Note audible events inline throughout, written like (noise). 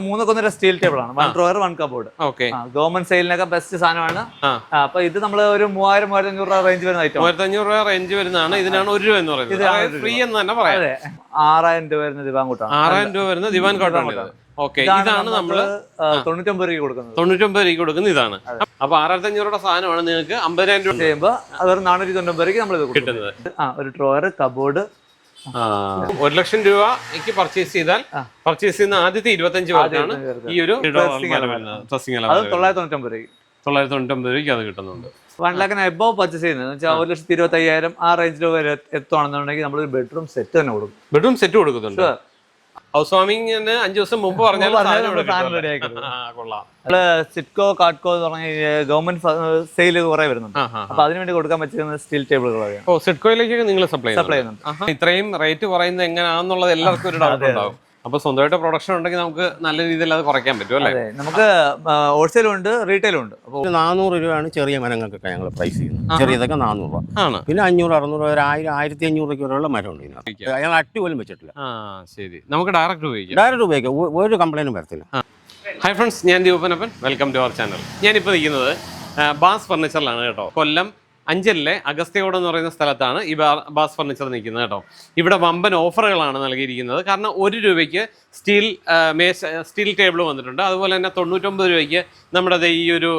മൂന്നൊക്കെ ഒന്നര steel table ആണ് one drawer one cupboard okay government സെയിലിനൊക്കെ best സാധനമാണ്. അപ്പൊ ഇത് നമ്മൾ ഒരു മൂവായിരം മൂവായിരത്തി അഞ്ഞൂറ് രൂപ റേഞ്ച് വരുന്ന ഐറ്റം മൂവായിരത്തി അഞ്ഞൂറ് രൂപ റേഞ്ച് വരുന്നതാണ്. ഇതിനാണ് ഒരു രൂപ എന്ന് പറയുന്നത്. ഫ്രീ എന്ന് തന്നെ പറയാം. അതെ. ആറായിരം രൂപ വരുന്ന ദിവാൻ കൂട്ടാണ്. ആറായിരം രൂപ വരുന്ന ദിവാൻ കൂട്ടാണ് ഓക്കെ ഇതാണ് നമ്മൾ തൊണ്ണൂറ്റൊമ്പത് രൂപ കൊടുക്കുന്നത്. തൊണ്ണൂറ്റൊമ്പത് രൂപ കൊടുക്കുന്ന ഇതാണ്. അപ്പൊ ആറായിരത്തി അഞ്ഞൂറ് രൂപ സാധനമാണ് നിങ്ങൾക്ക് അമ്പതിനായിരം രൂപ ചെയ്യുമ്പോൾ അത് ഒരു നാനൂറ്റി തൊണ്ണൂറ്റൊമ്പത് രൂപയ്ക്ക് നമ്മൾ കിട്ടുന്നത്. ആ ഒരു ഡ്രോയർ കബോർഡ് ഒരു ലക്ഷം രൂപ രൂപയ്ക്ക് പർച്ചേസ് ചെയ്താൽ പർച്ചേസ് ചെയ്യുന്ന ആദ്യത്തെ ഇരുപത്തഞ്ച് പേർക്കാണ് ഈ ഒരു ഡ്രസ്സിംഗ് അത് തൊള്ളായിരത്തി തൊണ്ണൂറ്റൊമ്പത് രൂപയ്ക്ക്. തൊള്ളായിരത്തി തൊണ്ണൂറ്റൊമ്പത് രൂപയ്ക്ക് അത് കിട്ടുന്നുണ്ട്. വൺ ലാഖിന് എബോ പർച്ചേസ് ചെയ്യുന്നത്. വെച്ചാൽ ഒരു ലക്ഷത്തി ഇരുപത്തി അയ്യായിരം ആ റേഞ്ചിൽ വരെ എത്തുവാണെന്നുണ്ടെങ്കിൽ നമ്മൾ ഒരു ബെഡ്റൂം സെറ്റ് തന്നെ കൊടുക്കും. ബെഡ്റൂം സെറ്റ് കൊടുക്കുന്നുണ്ട്. ഹൗസ് വാമിങ്ങിന് അഞ്ചു ദിവസം മുമ്പ് പറഞ്ഞാൽ കൊള്ളാം. സിറ്റ്കോ കാട്കോ എന്ന് പറഞ്ഞ ഗവൺമെന്റ് സെയിൽ കുറെ വരുന്നുണ്ട്. അപ്പൊ അതിനുവേണ്ടി കൊടുക്കാൻ പറ്റുന്ന സ്റ്റീൽ ടേബിളുകൾ ഓ നിങ്ങൾ സപ്ലൈ സപ്ലൈ ചെയ്യുന്നുണ്ട്. ഇത്രയും റേറ്റ് കുറയുന്നത് എങ്ങനെയാണെന്നുള്ളത് എല്ലാവർക്കും ഒരു ഡൗട്ട് ഉണ്ടാവും. അപ്പൊ സ്വന്തമായിട്ട് പ്രൊഡക്ഷൻ ഉണ്ടെങ്കിൽ നമുക്ക് നല്ല രീതിയിൽ അത് കുറയ്ക്കാൻ പറ്റും അല്ലേ? നമുക്ക് ഹോൾസെയിലും ഉണ്ട് റീറ്റെയിലും ഉണ്ട്. അപ്പോൾ നാനൂറ് രൂപയാണ് ചെറിയ മരങ്ങൾക്കൊക്കെ ഞങ്ങൾ പ്രൈസ് ചെയ്യുന്നത്. ചെറിയതൊക്കെ നാനൂറ് രൂപ. ആണ്. പിന്നെ അഞ്ഞൂറ് അറുന്നൂറ് ഒരു ആയിരം ആയിരത്തി അഞ്ഞൂറ് രൂപയ്ക്ക് വരെയുള്ള മരമുണ്ട് ഇതിനകത്ത്. ഞങ്ങൾ അട്ടി പോലും വെച്ചിട്ടില്ല. ശരി. നമുക്ക് ഡയറക്റ്റ് ഉപയോഗിക്കാം. ഡയറക്റ്റ് ഉപയോഗിക്കാം. ഒരു കംപ്ലൈന്റും വരത്തില്ല. ഹായ് ഫ്രണ്ട്സ് ഞാൻ Deepanappan. Welcome to our channel ഞാനിപ്പോൾ നിൽക്കുന്നത് ബാസ് ഫർണിച്ചറിലാണ് കേട്ടോ. കൊല്ലം അഞ്ചലിലെ അഗസ്ത്യകോട് എന്ന് പറയുന്ന സ്ഥലത്താണ് ഈ ബാസ് ഫർണിച്ചർ നിൽക്കുന്നത് കേട്ടോ. ഇവിടെ വമ്പൻ ഓഫറുകളാണ് നൽകിയിരിക്കുന്നത്. കാരണം ഒരു രൂപയ്ക്ക് സ്റ്റീൽ മേശ സ്റ്റീൽ ടേബിൾ വന്നിട്ടുണ്ട്. അതുപോലെ തന്നെ തൊണ്ണൂറ്റൊമ്പത് രൂപയ്ക്ക് നമ്മുടെ ഈ ഒരു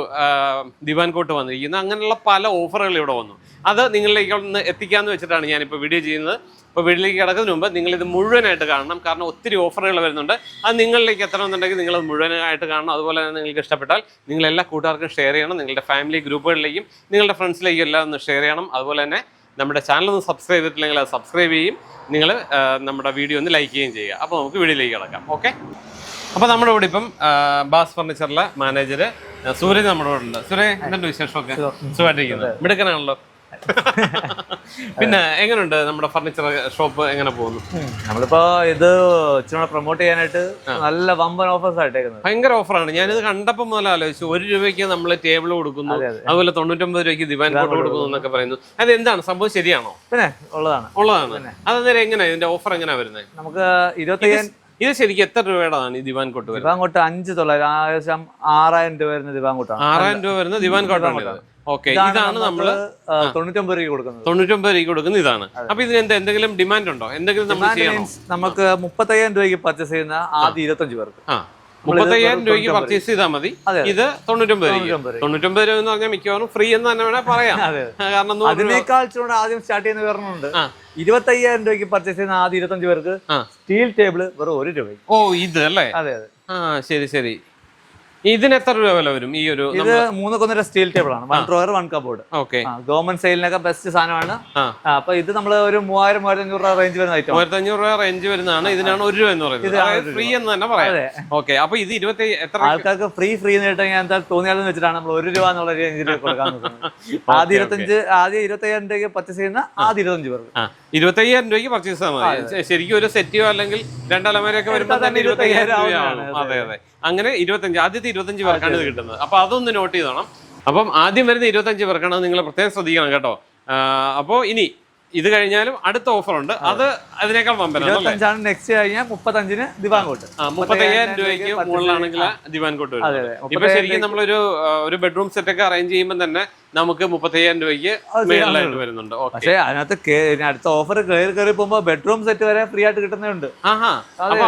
ദിവാൻ കോട്ട് വന്നിരിക്കുന്നത് അങ്ങനെയുള്ള പല ഓഫറുകൾ ഇവിടെ വന്നു. അത് നിങ്ങളിലേക്ക് ഒന്ന് എത്തിക്കാമെന്ന് വെച്ചിട്ടാണ് ഞാനിപ്പോൾ വീഡിയോ ചെയ്യുന്നത്. അപ്പോൾ വീട്ടിലേക്ക് കിടക്കുന്നതിന് മുമ്പ് നിങ്ങളിത് മുഴുവനായിട്ട് കാണണം. കാരണം ഒത്തിരി ഓഫറുകൾ വരുന്നുണ്ട്. അത് നിങ്ങളിലേക്ക് എത്തണമെന്നുണ്ടെങ്കിൽ നിങ്ങൾ മുഴുവനായിട്ട് കാണണം. അതുപോലെ തന്നെ നിങ്ങൾക്ക് ഇഷ്ടപ്പെട്ടാൽ നിങ്ങൾ എല്ലാ കൂട്ടുകാർക്കും ഷെയർ ചെയ്യണം. നിങ്ങളുടെ ഫാമിലി ഗ്രൂപ്പുകളിലേക്കും നിങ്ങളുടെ ഫ്രണ്ട്സിലേക്കും എല്ലാം ഒന്ന് ഷെയർ ചെയ്യണം. അതുപോലെ തന്നെ നമ്മുടെ ചാനൽ ഒന്ന് സബ്സ്ക്രൈബ് ചെയ്തിട്ടില്ലെങ്കിൽ അത് സബ്സ്ക്രൈബ് ചെയ്യും. നിങ്ങൾ നമ്മുടെ വീഡിയോ ഒന്ന് ലൈക്ക് ചെയ്യുകയും ചെയ്യുക. അപ്പോൾ നമുക്ക് വീഡിയോയിലേക്ക് കിടക്കാം. ഓക്കെ അപ്പോൾ നമ്മുടെ ഇവിടെ ഇപ്പം ബാസ് ഫർണിച്ചറിലെ മാനേജർ സൂര്യൻ നമ്മുടെ ഇവിടെ ഉണ്ട്. സൂര്യ എന്തുണ്ട് വിശേഷമൊക്കെ? സുഖമായിട്ടിരിക്കുന്നത് മിടുക്കനാണല്ലോ? (laughs) പിന്നെ എങ്ങനെയുണ്ട് നമ്മുടെ ഫർണിച്ചർ ഷോപ്പ് എങ്ങനെ പോകുന്നു? നമ്മളിപ്പോ ഇത് ഇച്ചിരി പ്രൊമോട്ട് ചെയ്യാനായിട്ട് നല്ല വമ്പൻ ഓഫേഴ്സ് ആയിട്ടേക്കുന്നത്. ഭയങ്കര ഓഫറാണ് ഞാനിത് കണ്ടപ്പോൾ മുതൽ ആലോചിച്ചു ഒരു രൂപയ്ക്ക് നമ്മൾ ടേബിൾ കൊടുക്കുന്നു അതെ, അതെ. അതുപോലെ തൊണ്ണൂറ്റൊമ്പത് രൂപയ്ക്ക് ദിവാൻ കോട്ട് കൊടുക്കുന്നു. എന്നൊക്കെ പറയുന്നു. അത് എന്താണ്? സംഭവം ശരിയാണോ? പിന്നെ ഉള്ളതാണ്. ഉള്ളതാണ്. അതെന്നേരം എങ്ങനെയാ ഇതിന്റെ ഓഫർ എങ്ങനെയാ വരുന്നത് നമുക്ക് ഇരുപത്തയ്യായിരം ഇത് ശരിക്കും എത്ര രൂപയുടെതാണ് ഈ ദിവാൻ കോട്ട് ദിവാൻ കോട്ട് അഞ്ച് തൊള്ളായിരം ആറായിരം രൂപ വരുന്ന ദിവാൻ കോട്ടാണ് ആറായിരം രൂപ വരുന്ന ദിവാൻ കോട്ടാണ് ഓക്കെ ഇതാണ് നമ്മൾ തൊണ്ണൂറ്റൊമ്പത് രൂപ കൊടുക്കുന്നത്. തൊണ്ണൂറ്റൊമ്പത് രൂപ കൊടുക്കുന്ന ഇതാണ്. അപ്പൊ ഇതിന് എന്താ എന്തെങ്കിലും ഡിമാൻഡ് ഉണ്ടോ? എന്തെങ്കിലും നമ്മൾ ചെയ്യണം? നമുക്ക് മുപ്പത്തയ്യായിരം രൂപയ്ക്ക് പർച്ചേസ് ചെയ്യുന്ന ആദ്യ ഇരുപത്തഞ്ച് പേർക്ക്. മുപ്പത്തയ്യായിരം രൂപയ്ക്ക് പർച്ചേസ് ചെയ്താൽ മതി. ഇത് തൊണ്ണൂറ്റൊമ്പത് രൂപ തൊണ്ണൂറ്റൊമ്പത് രൂപ. എന്ന് പറഞ്ഞാൽ മിക്കവാറും ഫ്രീ എന്ന് തന്നെ വേണേ പറയാം. കാരണം അതിനേക്കാൾ ചൂട് ആദ്യം സ്റ്റാർട്ട് ചെയ്യുന്ന വേറൊന്നുണ്ട് ഇരുപത്തയ്യായിരം രൂപയ്ക്ക് പർച്ചേസ് ചെയ്യുന്ന ആദ്യ ഇരുപത്തഞ്ച് പേർക്ക് സ്റ്റീൽ ടേബിൾ വെറും ഒരു രൂപ ഓ ഇത് അല്ലേ? അതെ അതെ. ആ ശരി ശരി. ഇതിന് എത്ര രൂപ വില വരും? ഈ ഒരു ഇത് മൂന്നൊക്കെ സ്റ്റീൽ ടേബിൾ ആണ്. One drawer one cupboard okay government സെയിലിനൊക്കെ best സാധനമാണ്. അപ്പൊ ഇത് നമ്മൾ ഒരു മൂവായിരം മൂവായിരത്തി അഞ്ഞൂറ് രൂപ റേഞ്ച് വരുന്ന ഐറ്റം മൂവായിരത്തി അഞ്ഞൂറ് രൂപ റേഞ്ച് വരുന്നതാണ്. ഇതിനാണ് ഒരു രൂപ എന്ന് പറയുന്നത്. ഫ്രീ എന്ന് തന്നെ പറയാം. ഓക്കെ അപ്പൊ ഇത് ഇരുപത്തി എത്ര ആൾക്കാർക്ക് ഫ്രീ ഫ്രീ എന്ന് കേട്ടാൽ എന്താ തോന്നിയാലെന്ന് വെച്ചിട്ടാണ് നമ്മൾ ഒരു രൂപ എന്നുള്ള റേഞ്ചിൽ കൊടുക്കാൻ (laughs) ആദ്യ ഇരുപത്തഞ്ച് ആദ്യം ഇരുപത്തയ്യായിരം രൂപയ്ക്ക് പർച്ചേസ് ചെയ്യുന്ന ആദ്യ ഇരുപത്തഞ്ച് പേർക്ക് ഇരുപത്തയ്യായിരം രൂപയ്ക്ക് പർച്ചേസ് ചെയ്താൽ മതി. ശരിക്കും ഒരു സെറ്റിയോ അല്ലെങ്കിൽ രണ്ടലമാരൊക്കെ വരുമ്പോൾ തന്നെ ഇരുപത്തയ്യായിരം അതെ അതെ. അങ്ങനെ ഇരുപത്തഞ്ച് ആദ്യത്തെ ഇരുപത്തഞ്ച് പേർക്കാണ് ഇത് കിട്ടുന്നത്. അപ്പൊ അതൊന്ന് നോട്ട് ചെയ്തോണം. അപ്പം ആദ്യം വരുന്ന ഇരുപത്തഞ്ച് പേർക്കാണ് നിങ്ങൾ പ്രത്യേകം ശ്രദ്ധിക്കണം കേട്ടോ. അപ്പോൾ ഇനി ഇത് കഴിഞ്ഞാലും അടുത്ത ഓഫർ ഉണ്ട്. അത്. അതിനേക്കാൾ വമ്പനാണ് നെക്സ്റ്റ് കഴിഞ്ഞാൽ മുപ്പത്തഞ്ചിന് ദിവാൻകോട്ട്. ആ മുപ്പത്തയ്യായിരം രൂപയ്ക്ക് മുകളിലാണെങ്കിൽ ദിവാൻ കോട്ട് അതെ വരും ഇപ്പൊ ശരിക്കും നമ്മളൊരു ഒരു ബെഡ്റൂം സെറ്റ് ഒക്കെ അറേഞ്ച് ചെയ്യുമ്പോൾ തന്നെ നമുക്ക് മുപ്പത്തയ്യായിരം രൂപയ്ക്ക് മേളിലായിട്ട് വരുന്നുണ്ട്. ഓക്കെ പക്ഷേ അതിനകത്ത് അടുത്ത ഓഫർ കയറി കയറി പോകുമ്പോൾ ബെഡ്റൂം സെറ്റ് വരെ ഫ്രീ ആയിട്ട് കിട്ടുന്നുണ്ട്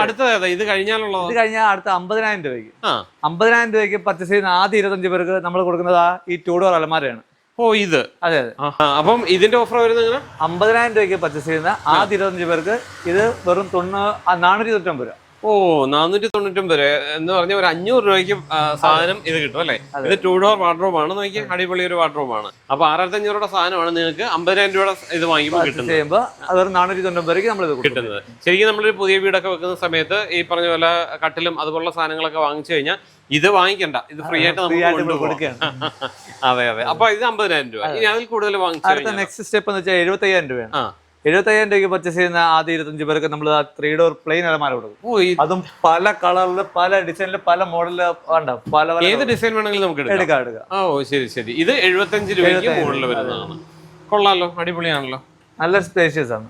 അടുത്തത് ഇത് കഴിഞ്ഞാലുള്ളത്? ഇത് കഴിഞ്ഞാൽ അടുത്ത അമ്പതിനായിരം രൂപയ്ക്ക്. അമ്പതിനായിരം രൂപയ്ക്ക് പർച്ചേസ് ചെയ്യുന്ന ആദ്യ ഇരുപത്തഞ്ച് പേർക്ക് നമ്മൾ കൊടുക്കുന്നത് ആ ഈ ടൂ ഡോർ അലമാരയാണ്. ഓ ഇത്. അതെ അതെ. അപ്പം ഇതിന്റെ ഓഫർ വരുന്നത് അമ്പതിനായിരം രൂപയ്ക്ക് പർച്ചേസ് ചെയ്യുന്ന ആദ്യ ഇരുപത്തഞ്ച് പേർക്ക് ഇത് വെറും തൊണ്ണൂ നാനൂറ്റി തൊണ്ണൂറ്റൊമ്പത് രൂപ. ഓ നാനൂറ്റി തൊണ്ണൂറ്റൊമ്പത് രൂപ. എന്ന് പറഞ്ഞ ഒരു അഞ്ഞൂറ് രൂപയ്ക്ക് സാധനം ഇത് കിട്ടും അല്ലേ? ഇത് ടൂ ഡോർ വാർഡ്രോബ് ആണ് നോക്കി അടിപൊളി ഒരു വാർഡ്രോബ് ആണ്. അപ്പൊ ആറായിരത്തി അഞ്ഞൂറ് രൂപയുടെ സാധനമാണ് നിങ്ങൾക്ക് അമ്പതിനായിരം രൂപയുടെ ഇത് വാങ്ങിക്കുമ്പോൾ പർച്ചേസ് കിട്ടുന്നത്. നാനൂറ്റി തൊണ്ണൂറ്റി നമ്മൾ കിട്ടുന്നത്. ശരിക്കും നമ്മളൊരു പുതിയ വീടൊക്കെ വെക്കുന്ന സമയത്ത് ഈ പറഞ്ഞ പോലെ കട്ടിലും അതുപോലുള്ള സാധനങ്ങളൊക്കെ വാങ്ങിച്ചു കഴിഞ്ഞാൽ ഇത് വാങ്ങിക്കണ്ട. ഇത് ഫ്രീ ആയിട്ട് നമുക്ക് കൊടുക്കുകയാണ്. (laughs) അതെ അതെ. അപ്പൊ ഇത് അമ്പതിനായിരം രൂപ. ഇനി അതിൽ കൂടുതൽ വാങ്ങിച്ചു നെക്സ്റ്റ് സ്റ്റെപ്പ് എന്ന് വെച്ചാൽ എഴുപത്തയ്യായിരം രൂപയാണ്. എഴുപത്തയ്യായിരം രൂപയ്ക്ക് പർച്ചേസ് ചെയ്യുന്ന ആദ്യ ഇരുപത്തഞ്ച് പേർക്ക് നമ്മൾ ആ ത്രീ ഡോർ പ്ലെയിൻ അലമാര കൊടുക്കും. അതും പല കളറിൽ പല ഡിസൈനിൽ പല മോഡലിൽ വേണ്ട പല ഏത് ഡിസൈൻ വേണമെങ്കിലും നമുക്ക് എടുക്കാം. എടുക്കാം ഓ ശരി ശരി. ഇത് എഴുപത്തഞ്ച് രൂപയ്ക്ക് മോഡൽ വരുന്നതാണ്. കൊള്ളാലോ അടിപൊളിയാണല്ലോ. നല്ല സ്പേഷ്യസ് ആണ്.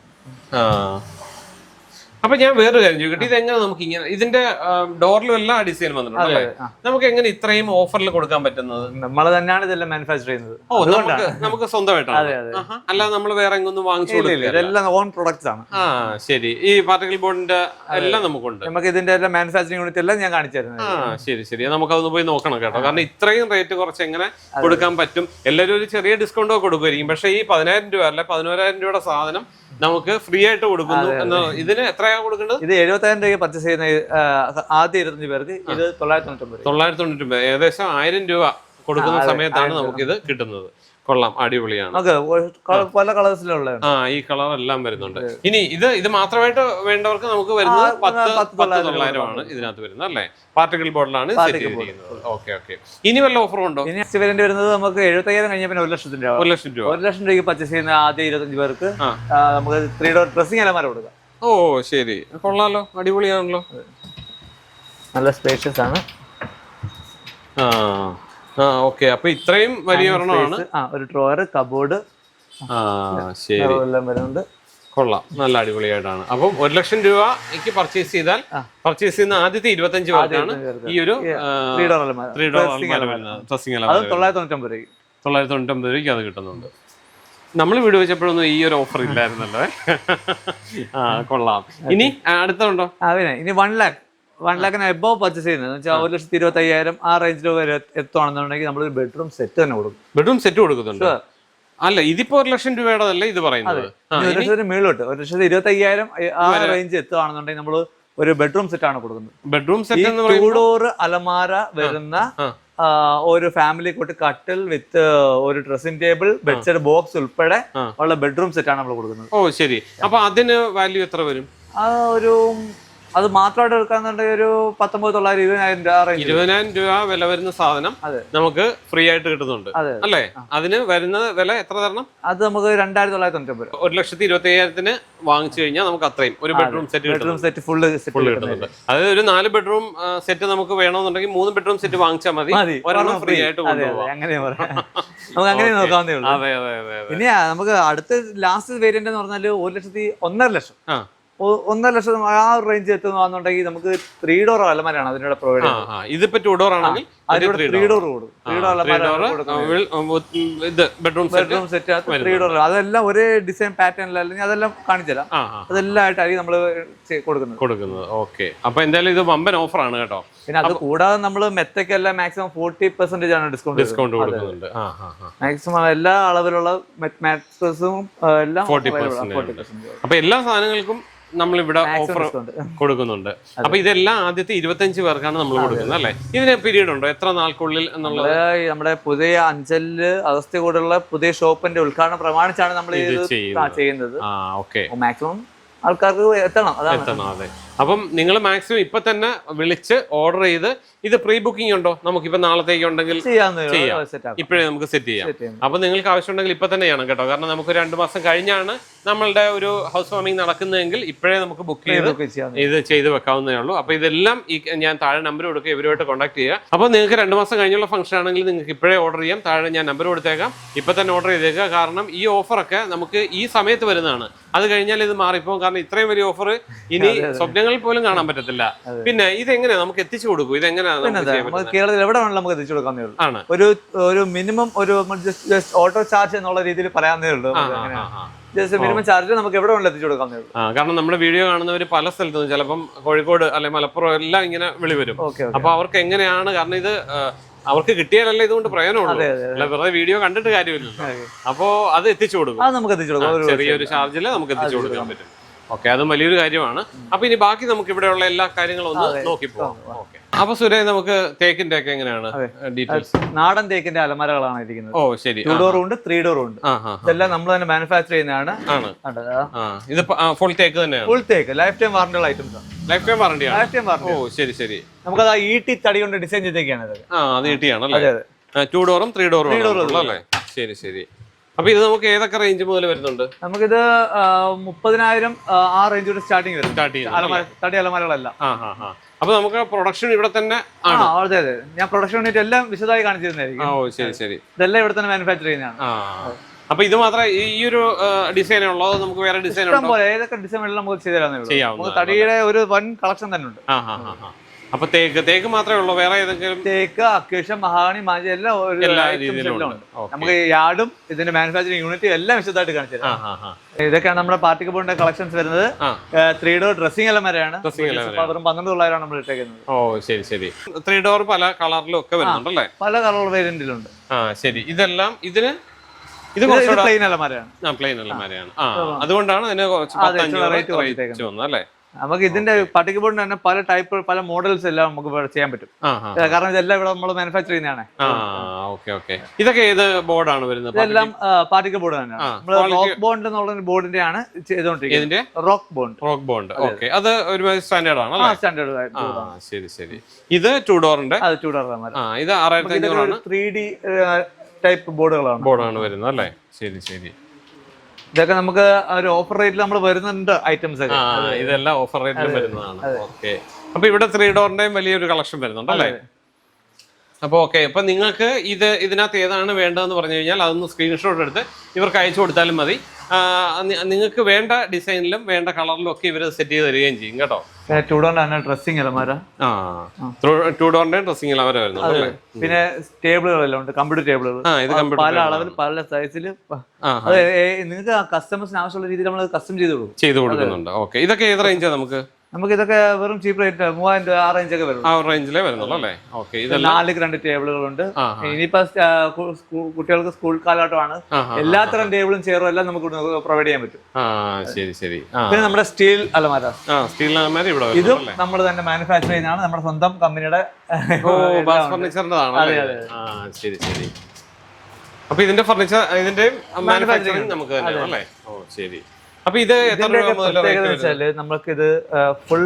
അപ്പൊ ഞാൻ വേറൊരു കാര്യം ചോദിക്കട്ടെ. ഇതെങ്ങനെ നമുക്ക് ഇങ്ങനെ ഇതിന്റെ ഡോറിലും എല്ലാ ഡിസൈൻ വന്നിട്ടുണ്ട് നമുക്ക് എങ്ങനെ ഇത്രയും ഓഫറിൽ കൊടുക്കാൻ പറ്റുന്നത്? നമ്മൾ തന്നെയാണ് ഇതെല്ലാം മാനുഫാക്ചർ ചെയ്യുന്നത്. ഓ നമുക്ക് സ്വന്തമായിട്ടാണ്. അല്ലാതെ നമ്മൾ വേറെ എങ്ങൊന്നും വാങ്ങിച്ചു ഇതെല്ലാം ഓൺ പ്രൊഡക്ട്സ് ആണ്. ആ ശരി. ഈ പാർട്ടിക്കൽ ബോർഡിന്റെ എല്ലാം നമുക്കുണ്ട്. നമുക്ക് ഇതിന്റെ എല്ലാം മാനുഫാക്ചറിംഗ് യൂണിറ്റ് എല്ലാം ഞാൻ കാണിച്ചു തരുന്നത്. ആ ശരി ശരി. നമുക്കതൊന്ന് പോയി നോക്കണം കേട്ടോ. കാരണം ഇത്രയും റേറ്റ് കുറച്ച് എങ്ങനെ കൊടുക്കാൻ പറ്റും? എല്ലാവരും ഒരു ചെറിയ ഡിസ്കൗണ്ടോ ഒക്കെ കൊടുക്കുമായിരിക്കും. പക്ഷേ ഈ പതിനായിരം രൂപ അല്ലെ പതിനോരായിരം രൂപയുടെ സാധനം നമുക്ക് ഫ്രീ ആയിട്ട് കൊടുക്കുന്നു എന്ന് ഇതിന് എത്രയാണ് കൊടുക്കേണ്ടത്? ഇത് എഴുപത്തായിരം രൂപയ്ക്ക് പർച്ചേസ് ചെയ്യുന്ന ആദ്യ ഇരുപത്തഞ്ച് പേർക്ക് ഇത് തൊള്ളായിരത്തി തൊണ്ണൂറ്റൊമ്പത് രൂപ. തൊള്ളായിരത്തി തൊണ്ണൂറ്റി ഒമ്പത് ഏകദേശം ആയിരം രൂപ കൊടുക്കുന്ന സമയത്താണ് നമുക്ക് നമുക്കിത് കിട്ടുന്നത്. കൊള്ളാം അടിപൊളിയാണ്. പല കളേഴ്സിലുള്ള ആ ഈ കളർ എല്ലാം വരുന്നുണ്ട്. ഇനി ഇത് ഇത് മാത്രമായിട്ട് വേണ്ടവർക്ക് നമുക്ക് വരുന്നത് പത്ത് പത്ത് പത്ത് തൊള്ളായിരം തൊള്ളായിരമാണ് ഇതിനകത്ത് വരുന്നത് അല്ലേ? പാർട്ടിക്കൽ ബോർഡിലാണ് ഓക്കെ ഓക്കെ. ഇനി വല്ല ഓഫറും ഉണ്ടോ? ഇനി നെക്സ്റ്റ് വരുന്നത് നമുക്ക് എഴുപത്തയ്യായിരം കഴിഞ്ഞ പിന്നെ ഒരു ലക്ഷത്തിന്റെ ഒരു ലക്ഷം രൂപ. ഒരു ലക്ഷം രൂപയ്ക്ക് പർച്ചേസ് ചെയ്യുന്ന ആദ്യ ഇരുപത്തഞ്ച് പേർക്ക് നമുക്ക് ത്രീ ഡോർ ഡ്രസ്സിംഗ് അലമാര കൊടുക്കാം. ഓ ശരി. കൊള്ളാലോ. അടിപൊളിയാണല്ലോ. നല്ല സ്പേഷ്യസ് ആണ്. ആ ആ ഓക്കെ. അപ്പൊ ഇത്രയും വലിയ ഒരെണ്ണമാണ്. ആ ഒരു ഡ്രോയർ കബോർഡ് ആ ശരി. എല്ലാം വരുന്നുണ്ട്. കൊള്ളാം. നല്ല അടിപൊളിയായിട്ടാണ്. അപ്പം ഒരു ലക്ഷം രൂപ എനിക്ക് പർച്ചേസ് ചെയ്താൽ പർച്ചേസ് ചെയ്യുന്ന ആദ്യത്തെ ഇരുപത്തഞ്ച് പേർക്കാണ് ഈ ഒരു ത്രീ ഡോർ അലമാര. ത്രീ ഡോർ തൊള്ളായിരത്തി തൊണ്ണൂറ്റൊമ്പത് രൂപയ്ക്ക്. തൊള്ളായിരത്തി തൊണ്ണൂറ്റൊമ്പത് രൂപയ്ക്ക് അത് കിട്ടുന്നുണ്ട്. നമ്മൾ വീട് വെച്ചപ്പോഴൊന്നും ഈ ഒരു ഓഫർ ഇല്ലായിരുന്നല്ലോ. ആ കൊള്ളാം. ഇനി അടുത്തുണ്ടോ? അതെ ഇനി വൺ ലാക്ക് വൺ ലാക്കിന് എബോ പർച്ചേസ് ചെയ്യുന്നത്. വെച്ചാൽ ഒരു ലക്ഷത്തി ഇരുപത്തി അയ്യായിരം ആ റേഞ്ചിൽ വരെ എത്തുവാണെന്നുണ്ടെങ്കിൽ നമ്മൾ ബെഡ്റൂം സെറ്റ് തന്നെ കൊടുക്കും. ബെഡ്റൂം സെറ്റ് കൊടുക്കുന്നുണ്ട്. അല്ല ഇതിപ്പോ ഒരു ലക്ഷം രൂപയുടെതല്ല ഇത് പറയുന്നത്? ഒരു ലക്ഷത്തിന് മേളോട്ട് ഒരു ലക്ഷത്തി ഇരുപത്തി അയ്യായിരം ആ റേഞ്ച് എത്തുവാണെന്നുണ്ടെങ്കിൽ നമ്മൾ ഒരു ബെഡ്റൂം സെറ്റ് ആണ് കൊടുക്കുന്നത്. ബെഡ്റൂം സെറ്റ് എന്ന് പറയുമ്പോൾ അലമാര വരുന്ന ഒരു ഫാമിലി കൂട്ട് കട്ടിൽ വിത്ത് ഒരു ഡ്രസ്സിംഗ് ടേബിൾ ബെഡ്ഷീറ്റ് ബോക്സ് ഉൾപ്പെടെ ഉള്ള ബെഡ്റൂം സെറ്റ് ആണ് നമ്മൾ കൊടുക്കുന്നത്. ഓ ശരി. അപ്പൊ അതിന് വാല്യൂ എത്ര വരും? ഒരു അത് മാത്രമായിട്ട് എടുക്കാന്നുണ്ടെങ്കിൽ ഒരു പത്തൊമ്പത് തൊള്ളായിരം ഇരുപതിനായിരം രൂപ ഇരുപതിനായിരം രൂപ വില വരുന്ന സാധനം അതെ. നമുക്ക് ഫ്രീ ആയിട്ട് കിട്ടുന്നുണ്ട്. അല്ലേ? അതിന് വരുന്ന വില എത്ര തരണം? അത് നമുക്ക് രണ്ടായിരത്തി തൊള്ളായിരത്തി തൊണ്ണൂറ്റി ഒരു ലക്ഷത്തി ഇരുപത്തി അയ്യായിരത്തിന് വാങ്ങിച്ചു കഴിഞ്ഞാൽ നമുക്ക് അത്രയും ഒരു bedroom set bedroom set full full കിട്ടുന്നുണ്ട്. അതായത് ഒരു നാല് ബെഡ്റൂം സെറ്റ് നമുക്ക് വേണമെന്നുണ്ടെങ്കിൽ മൂന്ന് ബെഡ്റൂം സെറ്റ് വാങ്ങിച്ചാൽ മതി. ഒരെണ്ണം ഫ്രീ ആയിട്ട് അങ്ങനെ നമുക്ക് അങ്ങനെ നോക്കാവുന്നേ ഉള്ളൂ. അതെ അതെ അതെ നമുക്ക് അടുത്ത ലാസ്റ്റ് വേരിയന്റ് എന്ന് പറഞ്ഞാൽ ഒരു ലക്ഷത്തി ഒന്നര ലക്ഷം. ഒന്നര ലക്ഷം ആ റേഞ്ച് എത്തുന്നുണ്ടെങ്കിൽ നമുക്ക് ത്രീ ഡോർ അലമാരാണ് അതിനോട് പ്രൊവൈഡ് ഇതിപ്പോ ടു ഡോർ ആണെങ്കിൽ ത്രീ ഡോർ കൊടുക്കും three door bedroom bedroom set three door അതെല്ലാം ഒരേ ഡിസൈൻ പാറ്റേണിൽ അല്ലെങ്കിൽ അതെല്ലാം കാണിച്ചു തരാം. ആ ആ അതെല്ലാം ആയിട്ടായിരിക്കും നമ്മൾ കൊടുക്കുന്നത്. കൊടുക്കുന്നത്. ഓക്കെ അപ്പൊ എന്തായാലും ഇത് വമ്പൻ ഓഫറാണ് കേട്ടോ. പിന്നെ അത് കൂടാതെ നമ്മൾ മെത്തക്കെല്ലാം മാക്സിമം ഫോർട്ടി പെർസെന്റേജ് ആണ് ഡിസ്കൗണ്ട് ഡിസ്കൗണ്ട് കൊടുക്കുന്നുണ്ട്. മാക്സിമം എല്ലാ അളവിലുള്ള മാട്രസും എല്ലാം ഫോർട്ടി available ആണ്. പെർസെന്റ് 40% അപ്പൊ എല്ലാ സാധനങ്ങൾക്കും നമ്മളിവിടെ ഇവിടെ ഓഫർ കൊടുക്കുന്നുണ്ട്. അപ്പൊ ഇതെല്ലാം ആദ്യത്തെ ഇരുപത്തഞ്ച് പേർക്കാണ് നമ്മൾ കൊടുക്കുന്നത് അല്ലെ? ഇതിന് പീരീഡ് ഉണ്ടോ? എത്ര നാൾക്കുള്ളിൽ എന്നുള്ളത്? നമ്മുടെ പുതിയ അഞ്ചലിൽ അഗസ്ത്യ കൂടെയുള്ള പുതിയ ഷോപ്പിന്റെ ഉദ്ഘാടനം പ്രമാണിച്ചാണ് നമ്മൾ ഇത് ചെയ്യുന്നത്. മാക്സിമം ആൾക്കാർക്ക് എത്തണം. അതാണ്. എത്തണം അതെ. അപ്പം നിങ്ങൾ മാക്സിമം ഇപ്പൊ തന്നെ വിളിച്ച് ഓർഡർ ചെയ്ത് ഇത് പ്രീ ബുക്കിംഗ് ഉണ്ടോ? നമുക്ക് ഇപ്പൊ നാളത്തേക്ക് ഉണ്ടെങ്കിൽ ചെയ്യാം. ഇപ്പോഴേ നമുക്ക് സെറ്റ് ചെയ്യാം. അപ്പൊ നിങ്ങൾക്ക് ആവശ്യമുണ്ടെങ്കിൽ ഇപ്പൊ തന്നെ ചെയ്യണം കേട്ടോ. കാരണം നമുക്ക് രണ്ടു മാസം കഴിഞ്ഞാണ് നമ്മളുടെ ഒരു ഹൗസ് വാമിംഗ് നടക്കുന്നതെങ്കിൽ ഇപ്പോഴേ നമുക്ക് ബുക്ക് ചെയ്ത് ഇത് ചെയ്ത് വെക്കാവുന്നേ ഉള്ളൂ. അപ്പൊ ഇതെല്ലാം ഈ ഞാൻ താഴെ നമ്പർ കൊടുക്കുക ഇവരുമായിട്ട് കോൺടാക്ട് ചെയ്യുക. അപ്പോൾ നിങ്ങൾക്ക് രണ്ടു മാസം കഴിഞ്ഞുള്ള ഫംഗ്ഷൻ ആണെങ്കിൽ നിങ്ങൾക്ക് ഇപ്പോഴേ ഓർഡർ ചെയ്യാം. താഴെ ഞാൻ നമ്പർ കൊടുത്തേക്കാം. ഇപ്പൊ തന്നെ ഓർഡർ ചെയ്തേക്കുക. കാരണം ഈ ഓഫറൊക്കെ നമുക്ക് ഈ സമയത്ത് വരുന്നതാണ്. അത് കഴിഞ്ഞാൽ ഇത് മാറിപ്പോകും കാരണം ഇത്രയും വലിയ ഓഫർ ഇനി സ്വപ്നങ്ങളിൽ പോലും കാണാൻ പറ്റത്തില്ല. പിന്നെ ഇതെങ്ങനെയാ നമുക്ക് എത്തിച്ചു കൊടുക്കും? ഇതെങ്ങനെയാ കേരളത്തിൽ എവിടെ വേണമെങ്കിലും നമുക്ക് എത്തിച്ചു കൊടുക്കാൻ ഉള്ളൂ. ആണ്. ഒരു ഒരു മിനിമം ഒരു ജസ്റ്റ് ഓട്ടോ ചാർജ് എന്നുള്ള രീതിയിൽ പറയാവുന്നേ ഉള്ളൂ. ജസ്റ്റ് മിനിമം ചാർജ് നമുക്ക് എവിടെ വേണമെങ്കിലും എത്തിച്ചു ഉള്ളൂ. കാരണം നമ്മുടെ വീഡിയോ കാണുന്നവർ പല സ്ഥലത്തു നിന്ന് ചിലപ്പം കോഴിക്കോട് അല്ലെ മലപ്പുറം എല്ലാം ഇങ്ങനെ വിളി വരും. Okay okay. അപ്പൊ അവർക്ക് എങ്ങനെയാണ്? കാരണം ഇത് അവർക്ക് കിട്ടിയാലല്ലേ ഇതുകൊണ്ട് പ്രയോജനമുള്ളൂ. അല്ല വെറുതെ വീഡിയോ കണ്ടിട്ട് കാര്യമില്ല അപ്പോ അത് എത്തിച്ചു കൊടുക്കും. ചെറിയൊരു ചാർജിൽ നമുക്ക് എത്തിച്ചു കൊടുക്കാൻ പറ്റും. ഓക്കെ അതും വലിയൊരു കാര്യമാണ്. അപ്പൊ ഇനി ബാക്കി നമുക്ക് ഇവിടെയുള്ള എല്ലാ കാര്യങ്ങളും ഒന്ന് നോക്കി പോകാം ഓക്കെ. അപ്പൊ സുരേ നമുക്ക് തേക്കിന്റെ ഒക്കെ എങ്ങനെയാണ് ഡീറ്റെയിൽസ് നാടൻ തേക്കിന്റെ അലമാരകളാണ് ഇരിക്കുന്നത്. ഓ ശരി. ടു ഡോറും ഉണ്ട് ത്രീ ഡോറും ഉണ്ട്. ഇതെല്ലാം നമ്മൾ തന്നെ മാനുഫാക്ചർ ചെയ്യുന്നതാണ്. ഇത് ഫുൾ തേക്ക് തന്നെയാണ്. ഫുൾ തേക്ക് ലൈഫ് ടൈം വാറന്റിയുള്ള ഐറ്റംസ് ആണ്. ലൈഫ് ടൈം വാറണ്ടിയാണ് ലൈഫ് ടൈം ഓ ശരി ശരി. നമുക്കത് ആ ഈട്ടി തടി കൊണ്ട് ഡിസൈൻ ചെയ്തേക്കാണ് ഇത്. ആ അത് കിട്ടിയാണ് അതെ അല്ലേ അതെ ടു ഡോറും ത്രീ ഡോറും അല്ലേ? ശരി ശരി. അപ്പൊ ഇത് നമുക്ക് ഏതൊക്കെ റേഞ്ച് മുതൽ വരുന്നുണ്ട്? നമുക്കിത് മുപ്പതിനായിരം ആ, റേഞ്ച് തൊട്ട് സ്റ്റാർട്ടിങ് വരും. തടി അലമാരകളല്ല. അപ്പൊ നമുക്ക് പ്രൊഡക്ഷൻ ഇവിടെ തന്നെ ആണ്. അതെ അതെ. ഞാൻ പ്രൊഡക്ഷൻ യൂണിറ്റ് എല്ലാം വിശദമായി കാണിച്ചു ആ തരുന്നതായിരിക്കും ഓ ശരി ശരി. ഇതെല്ലാം ഇവിടെ തന്നെ മാനുഫാക്ചർ ചെയ്യുന്നതാണ്. അപ്പൊ ഇത് മാത്രമേ ഈ ഒരു ഡിസൈൻ ഉള്ളോ? നമുക്ക് വേറെ ഡിസൈൻ പോലെ ഏതൊക്കെ ഡിസൈൻ വേണമെങ്കിലും നമുക്ക് ചെയ്തു നമുക്ക് തടിയുടെ ഒരു വൻ കളക്ഷൻ തന്നെ ഉണ്ട്. അപ്പൊ തേക്ക് തേക്ക് മാത്രമേ ഉള്ളൂ വേറെ ഏതെങ്കിലും തേക്ക് അക്വേഷൻ മഹാണി മാജി എല്ലാം ഒരു. നമുക്ക് യാർഡും ഇതിന്റെ മാനുഫാക്ചറിങ് യൂണിറ്റും എല്ലാം വിശദമായിട്ട് കാണിച്ചു ആ തരാം ആ ആ ഇതൊക്കെയാണ് നമ്മുടെ പാർട്ടിക്ക് പോകേണ്ട കളക്ഷൻസ് വരുന്നത്. ത്രീ ഡോർ ഡ്രസ്സിംഗ് എല്ലാം വരെയാണ്. വെറും പന്ത്രണ്ട് തൊള്ളായിരമാണ് നമ്മൾ ഇട്ടേക്കുന്നത്. ഓ ശരി ശരി. ത്രീ ഡോർ പല കളറിലും ഒക്കെ വരുന്നുണ്ടല്ലേ? പല കളർ വേരിയന്റിലുണ്ട് ആ ശരി. ഇതെല്ലാം ഇതിന് ഇത് പ്ലെയിൻ അലമാരയാണ്. പ്ലെയിൻ അലമാരയാണ്. അതുകൊണ്ടാണ് അതിന് കുറച്ച് റേറ്റ് വന്നത് അല്ലേ? നമുക്ക് ഇതിന്റെ പട്ടിക ബോർഡിന് തന്നെ പല ടൈപ്പ് പല മോഡൽസ് എല്ലാം നമുക്ക് ചെയ്യാൻ പറ്റും. കാരണം ഇതെല്ലാം ഇവിടെ നമ്മൾ മാനുഫാക്ചർ ചെയ്യുന്നതാണ്. ഇതൊക്കെ ഏത് ബോർഡാണ് വരുന്നത്? ഇതെല്ലാം പാർട്ടിക്ക് ബോർഡ് തന്നെയാണ്. നമ്മൾ റോക്ക് ബോണ്ട് എന്നുള്ള ബോർഡിന്റെ ആണ് ചെയ്തോണ്ടിരിക്കുന്നത്. Rock bond rock bond okay. അത് ഒരു സ്റ്റാൻഡേർഡ് ആണ് സ്റ്റാൻഡേർഡ് ശരി ശരി. ഇത് ടു ഡോറിന്റെ അത് ചൂടാറാൻ ആ ഇത് ആറായിരത്തി ത്രീ ഡി ടൈപ്പ് ബോർഡുകളാണ് ബോർഡാണ് വരുന്നത് അല്ലേ? ശരി ശരി. ഇതൊക്കെ നമുക്ക് ഒരു ഓഫർ റേറ്റിൽ നമ്മൾ വരുന്നുണ്ട് ഐറ്റംസ് ഒക്കെ. ഇതെല്ലാം ഓഫർ റേറ്റിൽ വരുന്നതാണ്. ഓക്കെ അപ്പൊ ഇവിടെ ത്രീ ഡോറിന്റെയും വലിയൊരു കളക്ഷൻ വരുന്നുണ്ട് അല്ലേ? അപ്പോൾ ഓക്കെ അപ്പൊ നിങ്ങൾക്ക് ഇത് ഇതിനകത്ത് ഏതാണ് വേണ്ടതെന്ന് പറഞ്ഞു കഴിഞ്ഞാൽ അതൊന്ന് സ്ക്രീൻഷോട്ട് എടുത്ത് ഇവർക്ക് അയച്ചു കൊടുത്താലും മതി. നിങ്ങൾക്ക് വേണ്ട ഡിസൈനിലും വേണ്ട കളറിലും ഒക്കെ ഇവർ സെറ്റ് ചെയ്ത് തരികയും ചെയ്യും കേട്ടോ. ചൂടോണ്ട് തന്നെ ഡ്രസ്സിംഗ് അലമാര ആ ടു ഡോറിന്റെ ഡ്രസ്സിംഗ് വരുന്നുണ്ട് പിന്നെ ടേബിളുകളെല്ലാം ഉണ്ട് കമ്പ്യൂട്ടർ ടേബിളുകൾ ഇത് പല അളവിൽ പല സൈസിൽ നിങ്ങൾക്ക് കസ്റ്റമേഴ്സിന് ആവശ്യമുള്ള രീതിയിൽ നമ്മൾ കസ്റ്റം ചെയ്ത് കൊടുക്കും. ചെയ്ത് കൊടുക്കുന്നുണ്ട്. ഓക്കെ. ഇതൊക്കെ ഏത് റേഞ്ചാണ് നമുക്ക്? നമുക്ക് ഇതൊക്കെ വെറും ചീപ്പ് റേറ്റ് മൂവായിരം രൂപ ആ റേഞ്ച് ഒക്കെ വരും ആ റേഞ്ചിലേ വരുന്നുള്ളൂ അല്ലേ? ഓക്കെ ഇതെല്ലാം നാല് രണ്ട് ടേബിളുകൾ ഉണ്ട് ഇനിയിപ്പോ കുട്ടികൾക്ക് സ്കൂൾ കാലഘട്ടമാണ്. എല്ലാത്തരം ടേബിളും ചെയറും എല്ലാം നമുക്ക് പ്രൊവൈഡ് ചെയ്യാൻ പറ്റും. ശരി ശരി. പിന്നെ നമ്മുടെ സ്റ്റീൽ അലമാര. സ്റ്റീൽ അലമാര ഇവിടെ ഇതും നമ്മൾ തന്നെ മാനുഫാക്ചർ ചെയ്യുന്നതാണ് നമ്മുടെ സ്വന്തം കമ്പനിയുടെ ഫർണിച്ചറിന്റെതാണ് ശരി ശരി. അപ്പൊ ഇതിന്റെ ഫർണിച്ചർ ഇതിന്റെ മാനുഫാക്ചറിങ് നമുക്ക് തന്നെയാണ് അല്ലേ? ഓ ശരി. അപ്പൊ ഇത് എത്ര രൂപ മുതൽ പ്രത്യേകത വെച്ചാൽ നമ്മൾക്ക് ഇത് ഫുൾ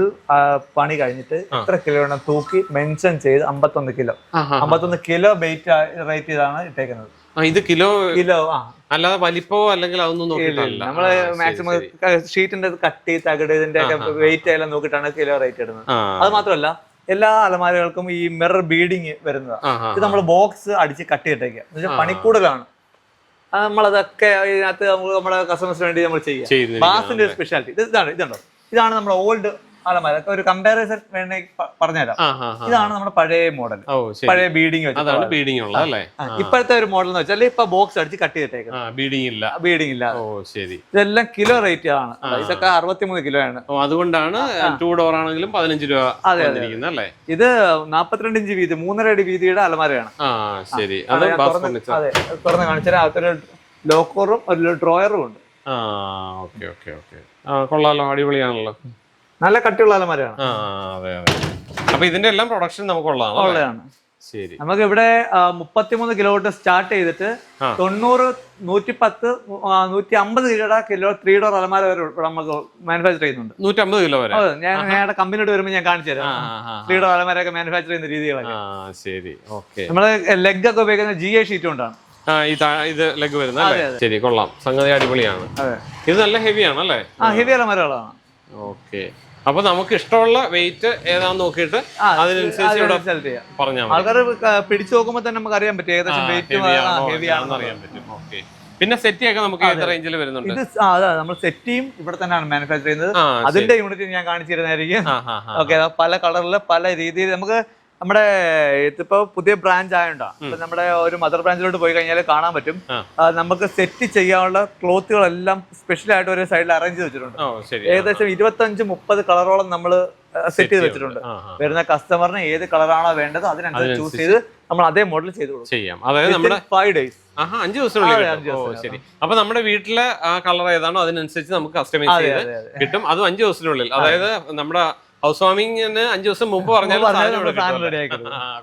പണി കഴിഞ്ഞിട്ട് ഇത്ര കിലോ ആണ് തൂക്കി മെൻഷൻ ചെയ്ത് അമ്പത്തൊന്ന് കിലോ അമ്പത്തൊന്ന് കിലോ വെയിറ്റ് റേറ്റ് ചെയ്താണ് ഇട്ടേക്കുന്നത്. ഇത് കിലോ കിലോ ആ. അല്ലാതെ വലിപ്പോ അല്ലെങ്കിൽ അതൊന്നും നോക്കിയിട്ടില്ല. നമ്മൾ മാക്സിമം ഷീറ്റിന്റെ കട്ടി തകട് ഇതിന്റെ ഒക്കെ വെയിറ്റ് എല്ലാം നോക്കിയിട്ടാണ് കിലോ റേറ്റ് ഇടുന്നത്. അത് മാത്രമല്ല എല്ലാ അലമാരകൾക്കും ഈ മിറർ ബീഡിങ് വരുന്നതാണ് ഇത് നമ്മൾ ബോക്സ് അടിച്ച് കട്ടി ഇട്ടേക്കുക എന്ന് വെച്ചാൽ പണിക്കൂടുതലാണ് അത് നമ്മളതൊക്കെ ഇതിനകത്ത് നമുക്ക് നമ്മുടെ കസ്റ്റമേഴ്സിന് വേണ്ടി നമ്മൾ ചെയ്യുന്നില്ല ബാസിന്റെ ഒരു സ്പെഷ്യാലിറ്റി ഇതാണ് ഇതാണ് ഇതുണ്ടോ? ഇതാണ് നമ്മുടെ ഓൾഡ് അലമാര ഒരു കമ്പാരിസൺ വേണമെങ്കിൽ പറഞ്ഞുതരാം. ഇതാണ് നമ്മുടെ പഴയ മോഡൽ പഴയ ബീഡിംഗ് അതാണ് ബീഡിംഗ് ഉള്ളത് അല്ലേ? ഇപ്പോഴത്തെ ഒരു മോഡൽ എന്ന് വെച്ചാൽ ഇപ്പൊ ബോക്സ് അടിച്ച് കട്ട് ചെയ്തിട്ടേക്കുന്നത് ബീഡിംഗ് ഇല്ല. ബീഡിംഗ് ഇല്ല. ഓ ശരി. ഇതെല്ലാം കിലോ റേറ്റ് ആണ്. ഇതൊക്കെ അറുപത്തിമൂന്ന് കിലോ ആണ്. അതുകൊണ്ടാണ് ടൂ ഡോർ ആണെങ്കിലും പതിനഞ്ച് രൂപ അതെ അല്ലേ? ഇത് നാപ്പത്തിരണ്ട് ഇഞ്ച് വീതി മൂന്നര അടി വീതിയുടെ അലമാരയാണ്. ശരി. അത് തുറന്ന് കാണിച്ചാൽ അകത്തൊരു ലോക്കറും ഒരു ഡ്രോയറും ഉണ്ട്. ആ ഓക്കെ ഓക്കെ ഓക്കെ. കൊള്ളാലോ അടിപൊളിയാണല്ലോ. നല്ല കട്ടിയുള്ള അലമാരയാണ്. ആ അതെ അതെ. അപ്പൊ ഇതിന്റെ എല്ലാം പ്രൊഡക്ഷൻ നമുക്കുള്ളതാണ്? ഉള്ളതാണ്. ശരി. നമുക്ക് ഇവിടെ മുപ്പത്തിമൂന്ന് കിലോ തൊട്ട് സ്റ്റാർട്ട് ചെയ്തിട്ട്. തൊണ്ണൂറ് നൂറ്റി പത്ത് നൂറ്റി അമ്പത് കിലോയുടെ കിലോ ത്രീ ഡോർ അലമാര വരെ നമുക്ക് മാനുഫാക്ചർ ചെയ്യുന്നുണ്ട്. നൂറ്റമ്പത് കിലോ വരെ? അതെ ഞാൻ ഞങ്ങളുടെ കമ്പനിയോട് വരുമ്പോൾ ഞാൻ കാണിച്ചു തരാം. ത്രീ ഡോർ അലമാരൊക്കെ മാനുഫാക്ചർ ചെയ്യുന്ന രീതികളൊക്കെ. ശരി. ഓക്കെ. നമ്മൾ ലെഗ് ഒക്കെ ഉപയോഗിക്കുന്ന ജി എ ഷീറ്റ് കൊണ്ടാണ്. ഇത് ലെഗ് വരുന്ന ശരി കൊള്ളാം. സംഗതി അടിപൊളിയാണ്. ഇത് നല്ല ഹെവി ആണ് അല്ലേ ഹെവി അലമാരകളാണ്. ഓക്കെ. അപ്പൊ നമുക്ക് ഇഷ്ടമുള്ള വെയിറ്റ് ഏതാന്ന് നോക്കിയിട്ട് അതിനനുസരിച്ച് ഇവിടെ പറഞ്ഞാൽ ആൾക്കാർ പിടിച്ചു നോക്കുമ്പോൾ തന്നെ നമുക്ക് അറിയാൻ പറ്റും ഏകദേശം വെയിറ്റ് ഹെവി ആണെന്ന് അറിയാൻ പറ്റും. ഓക്കെ പിന്നെ സെറ്റി ഒക്കെ നമുക്ക് ഏത് റേഞ്ചിൽ വരുന്നുണ്ട്? ഇത് അതാ നമ്മൾ സെറ്റിയും ഇവിടെ തന്നെയാണ് മാനുഫാക്ചർ ചെയ്യുന്നത്. അതിന്റെ യൂണിറ്റ് ഞാൻ കാണിച്ചു തരുന്നതായിരിക്കും. ആ ആ ആ ഓക്കെ പല കളറിൽ പല രീതിയിൽ നമുക്ക് നമ്മുടെ ഇതിപ്പോ പുതിയ ബ്രാഞ്ച് ഇപ്പൊ നമ്മുടെ ഒരു മദർ ബ്രാഞ്ചിലോട്ട് പോയി കഴിഞ്ഞാൽ കാണാൻ പറ്റും. നമുക്ക് സെറ്റ് ചെയ്യാനുള്ള ക്ലോത്തുകളെല്ലാം സ്പെഷ്യൽ ആയിട്ട് ഒരു സൈഡിൽ അറേഞ്ച് ചെയ്ത് വെച്ചിട്ടുണ്ട്. ഏകദേശം ഇരുപത്തഞ്ച് മുപ്പത് കളറോളം നമ്മൾ സെറ്റ് ചെയ്ത് വെച്ചിട്ടുണ്ട്. വരുന്ന കസ്റ്റമറിന് ഏത് കളറാണോ വേണ്ടത് അതിനനുസരിച്ച് ചൂസ് ചെയ്ത് നമ്മൾ അതേ മോഡൽ ചെയ്ത് കൊടുക്കും. ചെയ്യാം. അതായത് നമ്മുടെ ഫൈവ് ഡേയ്സ് അഞ്ച് ദിവസത്തിനുള്ളിൽ ശരി. അപ്പൊ നമ്മുടെ വീട്ടിലെ ആ കളർ ഏതാണോ അതിനനുസരിച്ച് നമുക്ക് കസ്റ്റമൈസ് ചെയ്ത് കിട്ടും. അതും അഞ്ച് ദിവസത്തിനുള്ളിൽ. അതായത് നമ്മുടെ ഹൗസ് വാമിങ്ങിന് അഞ്ച് ദിവസം മുമ്പ് പറഞ്ഞാൽ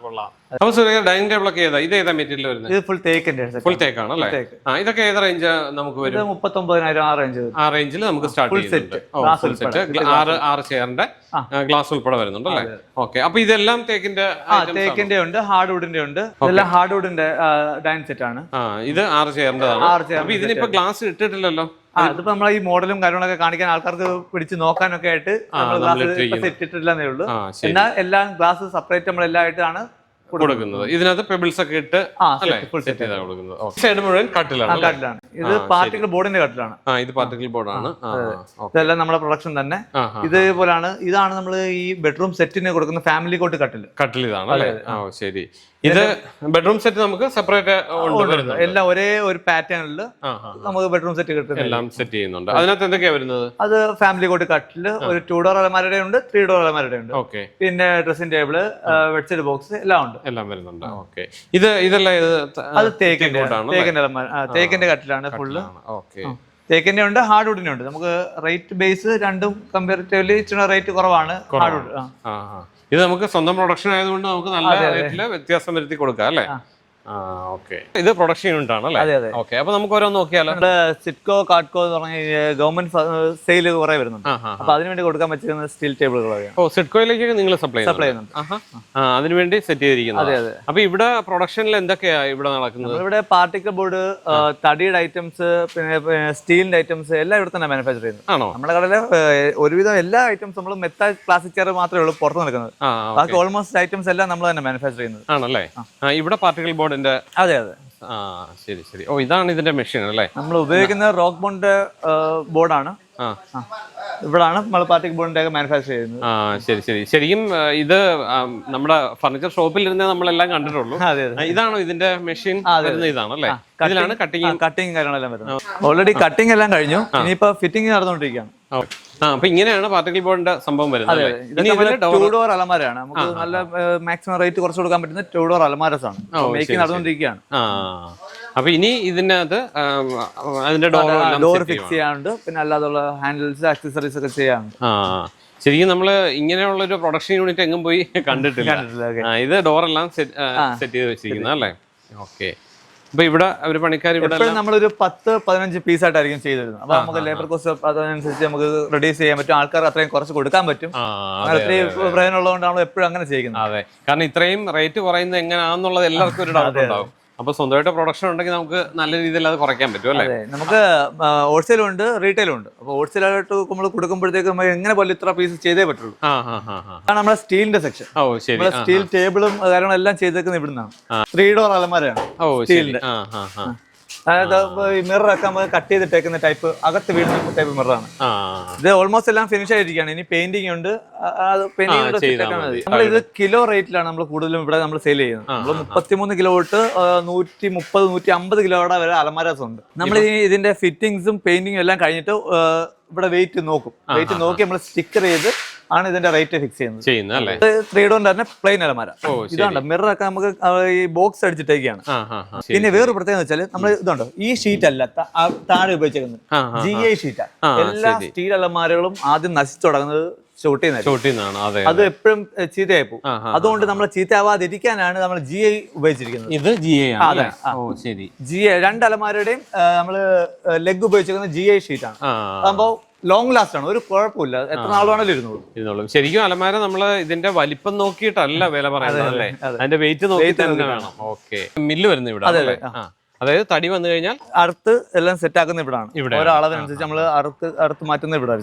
കൊള്ളാം. അപ്പൊ സുരേഖ ഡൈനിങ് ടേബിൾ ഒക്കെ ഏതാ? ഇത് ഏതാ മെറ്റീരിയൽ വരുന്നത്? ഇത് ഫുൾ തേക്കിന്റെ ഫുൾ തേക്കാണ് അല്ലേ? ആ ഇതൊക്കെ ഏത് റേഞ്ച് നമുക്ക് ഇത് വരും മുപ്പത്തൊമ്പതിനായിരം ആ റേഞ്ച് ആ റേഞ്ചിൽ നമുക്ക് സ്റ്റാർട്ട് സെറ്റ് ആറ് ആറ് ചെയറിന്റെ ആ. ഗ്ലാസ് ഉൾപ്പെടെ വരുന്നുണ്ട് അല്ലേ? ഓക്കെ അപ്പൊ ഇതെല്ലാം തേക്കിന്റെ തേക്കിന്റെ ഉണ്ട് ഹാർഡ് വുഡിന്റെ ഉണ്ട് ഇതെല്ലാം ഹാർഡ് വുഡിന്റെ ഡൈനിങ് സെറ്റ് ആണ്. ഇത് ആറ് ചെയറിന്റെ ആണ് ഇതിനിപ്പോ ഗ്ലാസ് ഇട്ടിട്ടില്ലല്ലോ? ആ ഇതിപ്പോ നമ്മളെ ഈ മോഡലും കാര്യങ്ങളൊക്കെ കാണിക്കാൻ ആൾക്കാർക്ക് പിടിച്ച് നോക്കാനൊക്കെ ആയിട്ട് നമ്മൾ ഗ്ലാസ് ഇട്ടിട്ടില്ലെന്നേ ഉള്ളൂ. എന്നാൽ എല്ലാം ഗ്ലാസ് സെപ്പറേറ്റ് നമ്മൾ എല്ലാം ആയിട്ടാണ് കൊടുക്കുന്നത്. ഇതിനകത്ത് പെബിൾസ് ഒക്കെ ഇട്ട് സൈഡ് മുഴുവൻ കട്ടിലാണ് ഇത് പാർട്ടിക്കൽ ബോർഡിന്റെ കട്ടിലാണ് ആ ഇത് പാർട്ടിക്കൽ ബോർഡാണ് ഇതെല്ലാം നമ്മുടെ പ്രൊഡക്ഷൻ തന്നെ. ഇതേപോലാണ് ഇതാണ് നമ്മൾ ഈ ബെഡ്റൂം സെറ്റിന് കൊടുക്കുന്ന ഫാമിലി കോട്ട് കട്ടിൽ കട്ടിൽ ഇതാണ് അല്ലേ? ശരി. ഇത് ബെഡ്റൂം സെറ്റ് നമുക്ക് സെപ്പറേറ്റ് എല്ലാം ഒരേ ഒരു പാറ്റേണിൽ നമുക്ക് ബെഡ്റൂം സെറ്റ് കിട്ടുന്നത് എല്ലാം സെറ്റ് ചെയ്യുന്നുണ്ട്. അതിനകത്ത് എന്തൊക്കെയാ വരുന്നത്? അത് ഫാമിലി കോട്ട് കട്ടിൽ ഒരു ടു ഡോർ അലമാരയുടെ ഉണ്ട് ത്രീ ഡോർ അലമാരയുടെ ഉണ്ട്. ഓക്കെ പിന്നെ ഡ്രസ്സിംഗ് ടേബിൾ ബെഡ്ഷീറ്റ് ബോക്സ് എല്ലാം ഉണ്ട്. എല്ലാം വരുന്നുണ്ട്. ഓക്കെ ഇത് ഇതെല്ലാം ഇത് അത് തേക്കിന്റെ തേക്കിന്റെ അലമാര തേക്കിന്റെ കട്ടിലാണ് ഫുള്ള് ഓക്കെ തേക്കിന്റെ ഉണ്ട് ഹാർഡ് വുഡിന്റെ ഉണ്ട്. നമുക്ക് റേറ്റ് ബേസ് രണ്ടും കമ്പാരിറ്റീവ്ലി ഇച്ചിരി റേറ്റ് കുറവാണ് ഹാർഡ് വുഡ് ആ. ഇത് നമുക്ക് സ്വന്തം പ്രൊഡക്ഷൻ ആയതുകൊണ്ട് നമുക്ക് നല്ല റേറ്റിൽ വ്യത്യാസം വരുത്തി കൊടുക്കാം അല്ലേ? ഇത് പ്രൊഡക്ഷൻ യൂണിറ്റ് ആണ് അല്ലേ? അതെ അതെ. ഓക്കെ അപ്പൊ നമുക്ക് ഓരോ നോക്കിയാലോ? സിറ്റ്കോ കാട്ട്കോ എന്ന് പറഞ്ഞ ഗവൺമെന്റ് സെയിൽ കുറെ വരുന്നുണ്ട്. അപ്പൊ അതിനുവേണ്ടി കൊടുക്കാൻ പറ്റുന്ന സ്റ്റീൽ ടേബിളുകളൊക്കെയാണ് ഓ സിഡ്കോയിലേക്ക് നിങ്ങൾ സപ്ലൈ സപ്ലൈ ചെയ്യുന്നുണ്ട്. അതിനുവേണ്ടി സെറ്റ് ചെയ്തിരിക്കുന്നത്. അതെ അതെ. അപ്പൊ ഇവിടെ പ്രൊഡക്ഷനിൽ എന്തൊക്കെയാ ഇവിടെ നടക്കുന്നത്? ഇവിടെ പാർട്ടിക്കൽ ബോർഡ് തടിയുടെ ഐറ്റംസ് പിന്നെ സ്റ്റീലിന്റെ ഐറ്റംസ് എല്ലാം ഇവിടെ തന്നെ മാനുഫാക്ചർ ചെയ്യുന്നത്. ആണോ? നമ്മുടെ കടയിലെ ഒരുവിധം എല്ലാ ഐറ്റംസ് നമ്മൾ മെത്ത ക്ലാസിക് ചെയർ മാത്രമേ ഉള്ളൂ പുറത്ത് നടക്കുന്നത്. ബാക്കി ഓൾമോസ്റ്റ് ഐറ്റംസ് എല്ലാം നമ്മൾ തന്നെ മാനുഫാക്ചർ ചെയ്യുന്നത്. ആണല്ലേ? ഇവിടെ പാർട്ടിക്കൽ ബോർഡിന്റെ അതെ അതെ. ആ ശരി ശരി. ഓ ഇതാണ് ഇതിന്റെ മെഷീൻ അല്ലേ? നമ്മൾ ഉപയോഗിക്കുന്ന റോക്ക് ബോണ്ട് ബോർഡാണ്. ഇവിടാണ് നമ്മൾ പാർട്ടിക് ബോർഡിന്റെ ഒക്കെ മാനുഫാക്ചർ ചെയ്യുന്നത്. ആ ശരി ശരി. ശരിക്കും ഇത് നമ്മുടെ ഫർണിച്ചർ ഷോപ്പിൽ ഇരുന്നേ നമ്മളെല്ലാം കണ്ടിട്ടുള്ളൂ. ഇതാണോ ഇതിന്റെ മെഷീൻ വരുന്ന ഇതാണ് അല്ലേ? ഇതിലാണ് കട്ടിങ് കട്ടിങ് കാര്യങ്ങളെല്ലാം വരുന്നത്. ഓൾറെഡി കട്ടിങ് എല്ലാം കഴിഞ്ഞു. ഇനിയിപ്പോ ഫിറ്റിംഗ് നടന്നുകൊണ്ടിരിക്കുകയാണ്. ആ അപ്പൊ ഇങ്ങനെയാണ് പാർട്ടിക്കൽ ബോർഡിന്റെ സംഭവം വരുന്നത് അലമാരാണ് ടൂ ഡോർ അലമാരയാണ്. നമുക്ക് നല്ല മാക്സിമം റേറ്റ് കുറച്ച് കൊടുക്കാൻ പറ്റുന്ന ടൂ ഡോർ അലമാരസ് ആണ് മേക്കിംഗ് നടന്നുകൊണ്ടിരിക്കുകയാണ്. അപ്പൊ ഇനി ഇതിനകത്ത് അതിന്റെ ഡോർ ഡോർ ഫിക്സ് ചെയ്യാനുണ്ട്. പിന്നെ അല്ലാതുള്ള ഹാൻഡിൽസ് ആക്സസറീസ് ഒക്കെ ചെയ്യാനുണ്ട്. ശരിക്കും നമ്മൾ ഇങ്ങനെയുള്ള ഒരു പ്രൊഡക്ഷൻ യൂണിറ്റ് എങ്ങും പോയി കണ്ടിട്ടില്ല. ഇത് ഡോറെല്ലാം സെറ്റ് ചെയ്ത് വെച്ചിരിക്കുന്നത് അല്ലേ? ഓക്കെ അപ്പൊ ഇവിടെ ഒരു പണിക്കാർ ഇവിടെ നമ്മളൊരു പത്ത് പതിനഞ്ച് പീസ് ആയിട്ടായിരിക്കും ചെയ്തിരുന്നത്. അപ്പൊ നമുക്ക് ലേബർ കോസ്റ്റ് അതനുസരിച്ച് നമുക്ക് റെഡ്യൂസ് ചെയ്യാൻ പറ്റും. ആൾക്കാർ അത്രയും കുറച്ച് കൊടുക്കാൻ പറ്റും. അത്രയും പ്രയോജനം ഉള്ളതുകൊണ്ടാണ് നമ്മൾ എപ്പോഴും അങ്ങനെ ചെയ്യുന്നത്. അതെ. കാരണം ഇത്രയും റേറ്റ് കുറയുന്നത് എങ്ങനെയാണെന്നുള്ളത് എല്ലാവർക്കും ഒരു ഡൗട്ട് ഉണ്ടാവും. അപ്പൊ സ്വന്തമായിട്ട് പ്രൊഡക്ഷൻ ഉണ്ടെങ്കിൽ നമുക്ക് നല്ല രീതിയിൽ അത് കുറയ്ക്കാൻ പറ്റും അല്ലേ? നമുക്ക് ഹോൾസെയിലും ഉണ്ട് റീറ്റെയിലും ഉണ്ട്. അപ്പോൾ ഹോൾസെയിലായിട്ട് നമ്മൾ കൊടുക്കുമ്പോഴത്തേക്ക് നമ്മൾ എങ്ങനെ പോലും ഇത്ര പീസ് ചെയ്തേ പറ്റുള്ളൂ. അതാണ് നമ്മുടെ സ്റ്റീലിന്റെ സെക്ഷൻ ഓ ശരി നമ്മുടെ സ്റ്റീൽ ടേബിളും കാര്യങ്ങളും എല്ലാം ചെയ്തേക്കുന്നത് ഇവിടുന്നാണ്. ത്രീ ഡോർ അലമാരയാണ് ഹാ അതായത് ഈ മിറർ ഒക്കെ നമ്മൾ കട്ട് ചെയ്തിട്ടേക്കുന്ന ടൈപ്പ് അകത്ത് വീഴുന്ന ടൈപ്പ് മിററാണ് ഇത് ഓൾമോസ്റ്റ് എല്ലാം ഫിനിഷ് ആയിരിക്കുകയാണ് ഇനി പെയിന്റിംഗ് ഉണ്ട്. നമ്മളിത് അത് പെയിന്റിംഗ് ചെയ്താൽ നമ്മൾ ഇത് കിലോ റേറ്റിലാണ് നമ്മൾ കൂടുതലും ഇവിടെ നമ്മൾ സെയിൽ ചെയ്യുന്നത്. നമ്മൾ മുപ്പത്തിമൂന്ന് കിലോ തൊട്ട് നൂറ്റി മുപ്പത് നൂറ്റി അമ്പത് കിലോയുടെ വരെ അലമാരാസ് ഉണ്ട്. നമ്മൾ ഇതിന്റെ ഫിറ്റിംഗ്സും പെയിന്റിങ്ങും എല്ലാം കഴിഞ്ഞിട്ട് ഇവിടെ വെയിറ്റ് നോക്കും. വെയിറ്റ് നോക്കി നമ്മൾ സ്റ്റിക്കർ ചെയ്ത് ആണ് ഇതിന്റെ റേറ്റ് ഫിക്സ് ചെയ്യുന്നത്. ത്രീ ഡോറിന്റെ തന്നെ പ്ലെയിൻ അലമാര. ഇതാണ്ട് മിറർ ഒക്കെ നമുക്ക് ഈ ബോക്സ് അടിച്ചിട്ടേക്കാണ്. പിന്നെ വേറൊരു പ്രത്യേകത വെച്ചാൽ നമ്മൾ ഇതുണ്ടോ? ഈ ഷീറ്റ് അല്ല താഴെ ആ ജി ഐ ഷീറ്റാണ് എല്ലാ സ്റ്റീൽ അലമാരകളും ആദ്യം നശിച്ചു തുടങ്ങുന്നത് അതെ എപ്പോഴും ചീത്തയായി പോകും. അതുകൊണ്ട് നമ്മൾ ചീത്തയാവാതിരിക്കാനാണ് നമ്മൾ ജി ഐ ഉപയോഗിച്ചിരിക്കുന്നത്. ഇത് ജി ഐ അതെ, ശരി. ജി ഐ രണ്ട് അലമാരയുടെയും നമ്മൾ ലെഗ് ഉപയോഗിച്ചിരിക്കുന്നത് ജി ഐ ഷീറ്റാണ് ആണ്. അതാകുമ്പോൾ ലോങ് ലാസ്റ്റ് ആണ്. ഒരു കുഴപ്പമില്ല. എത്ര നാൾ വേണമെങ്കിലും ഇരുന്നോളൂ. ഇരുന്നോളും. ശരിക്കും അലമാര നമ്മൾ ഇതിന്റെ വലിപ്പം നോക്കിയിട്ടല്ല വില പറയുന്നത് അല്ലേ? അതിന്റെ വെയിറ്റ് നോക്കി തന്നെ വേണം? ഓക്കെ മില്ല് വരുന്നത് ഇവിടെ അതായത് തടി വന്നു കഴിഞ്ഞാൽ അറുത്ത് എല്ലാം സെറ്റ് ആക്കുന്ന ഇവിടാണ്. ഇവിടെ ഒരാളതിനനുസരിച്ച് നമ്മൾ അറുത്ത് അറുത്ത് മാറ്റുന്ന ഇവിടെ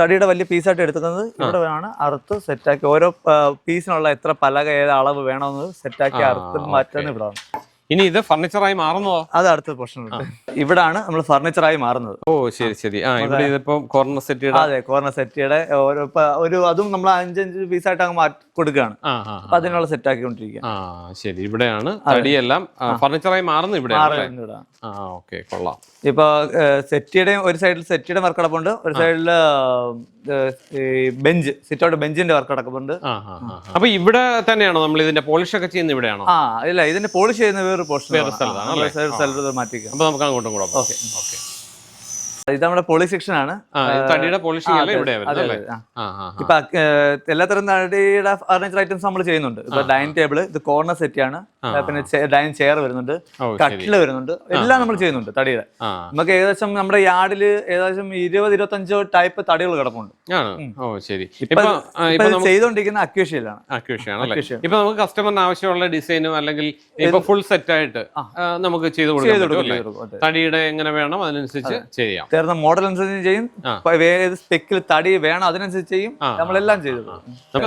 തടിയുടെ വലിയ പീസ് ആയിട്ട് എടുക്കുന്നത് ഇവിടെ ആണ് അറുത്ത് സെറ്റാക്കി ഓരോ പീസിനുള്ള എത്ര പലക ഏത് അളവ് വേണമെന്ന് സെറ്റാക്കി അറുത്ത് മാറ്റുന്ന ഇവിടാണ്. ഇനി ഇത് ഫർണിച്ചറായി മാറുന്നതോ അത് അടുത്ത പ്രശ്നം ഇവിടാണ് നമ്മൾ ഫർണിച്ചറായി മാറുന്നത്. ഓ ശരി ശരി. ആ ഇവിടെ ഇതിപ്പോ കോർണർ സെറ്റ് അതെ കോർണർ സെറ്റിയുടെ ഓരോ ഒരു അതും നമ്മൾ അഞ്ചഞ്ച് പീസായിട്ട് അങ്ങ് മാറ്റി കൊടുക്കുകയാണ്. അപ്പൊ അതിനുള്ള സെറ്റ് ആക്കിക്കൊണ്ടിരിക്കുക ആ ശരി. ഇവിടെയാണ് തടിയെല്ലാം ഫർണിച്ചറായി മാറുന്നു ഇവിടെ ആ ഓക്കെ കൊള്ളാം. ഇപ്പൊ സെറ്റിയുടെ ഒരു സൈഡിൽ സെറ്റിയുടെ വർക്ക് അടപ്പുണ്ട് ഒരു സൈഡിൽ ബെഞ്ച് സിറ്റൗട്ട് ബെഞ്ചിന്റെ വർക്ക് അടക്കമുണ്ട്. അപ്പൊ ഇവിടെ തന്നെയാണോ നമ്മൾ ഇതിന്റെ പോളിഷ് ഒക്കെ ചെയ്യുന്നത് ഇവിടെയാണോ? ആ ഇല്ല ഇതിന്റെ പോളിഷ് ചെയ്യുന്ന വേറൊരു പോർഷൻ വേറെ സ്ഥലത്താണ്? സ്ഥലത്ത് മാറ്റിക്കാം അപ്പൊ നമുക്ക് അങ്ങോട്ടും കൂടെ ഓക്കെ. ഓക്കെ. ഇത് നമ്മുടെ പോളി സെക്ഷൻ ആണ്. തടിയുടെ പോളിഷിംഗ് അല്ലേ? ഇവിടെ. ഇപ്പൊ എല്ലാത്തരം തടിയുടെ ഫർണിച്ചർ ഐറ്റംസ് നമ്മൾ ചെയ്യുന്നുണ്ട്. ഇപ്പൊ ഡൈനിങ് ടേബിൾ ഇത് കോർണർ സെറ്റ് ആണ്. പിന്നെ ഡൈനിങ് ചെയർ വരുന്നുണ്ട്. കട്ടിൽ വരുന്നുണ്ട്. എല്ലാം നമ്മൾ ചെയ്യുന്നുണ്ട് തടിയുടെ. നമുക്ക് ഏകദേശം നമ്മുടെ യാർഡിൽ ഏകദേശം ഇരുപത് ഇരുപത്തഞ്ചോ ടൈപ്പ് തടികൾ കിടപ്പുണ്ട്. ചെയ്തോണ്ടിരിക്കുന്ന ഓ ശരി. ഇപ്പൊ ഇപ്പൊ ആ, ഇപ്പൊ അക്വേഷ്യയിലാണ് നമുക്ക് കസ്റ്റമറിന് ആവശ്യമുള്ള ഡിസൈനും അല്ലെങ്കിൽ ഇപ്പൊ ഫുൾ സെറ്റ് ആയിട്ട് നമുക്ക് ചെയ്ത് കൊടുക്കാം. തടിയുടെ എങ്ങനെ വേണം അതിനനുസരിച്ച് ചെയ്യാം. തരുന്ന മോഡൽ അനുസരിച്ച് ചെയ്യും. ഏത് സ്പെക്കിൽ തടി വേണം അതിനനുസരിച്ച് ചെയ്യും. നമ്മളെല്ലാം ചെയ്തത്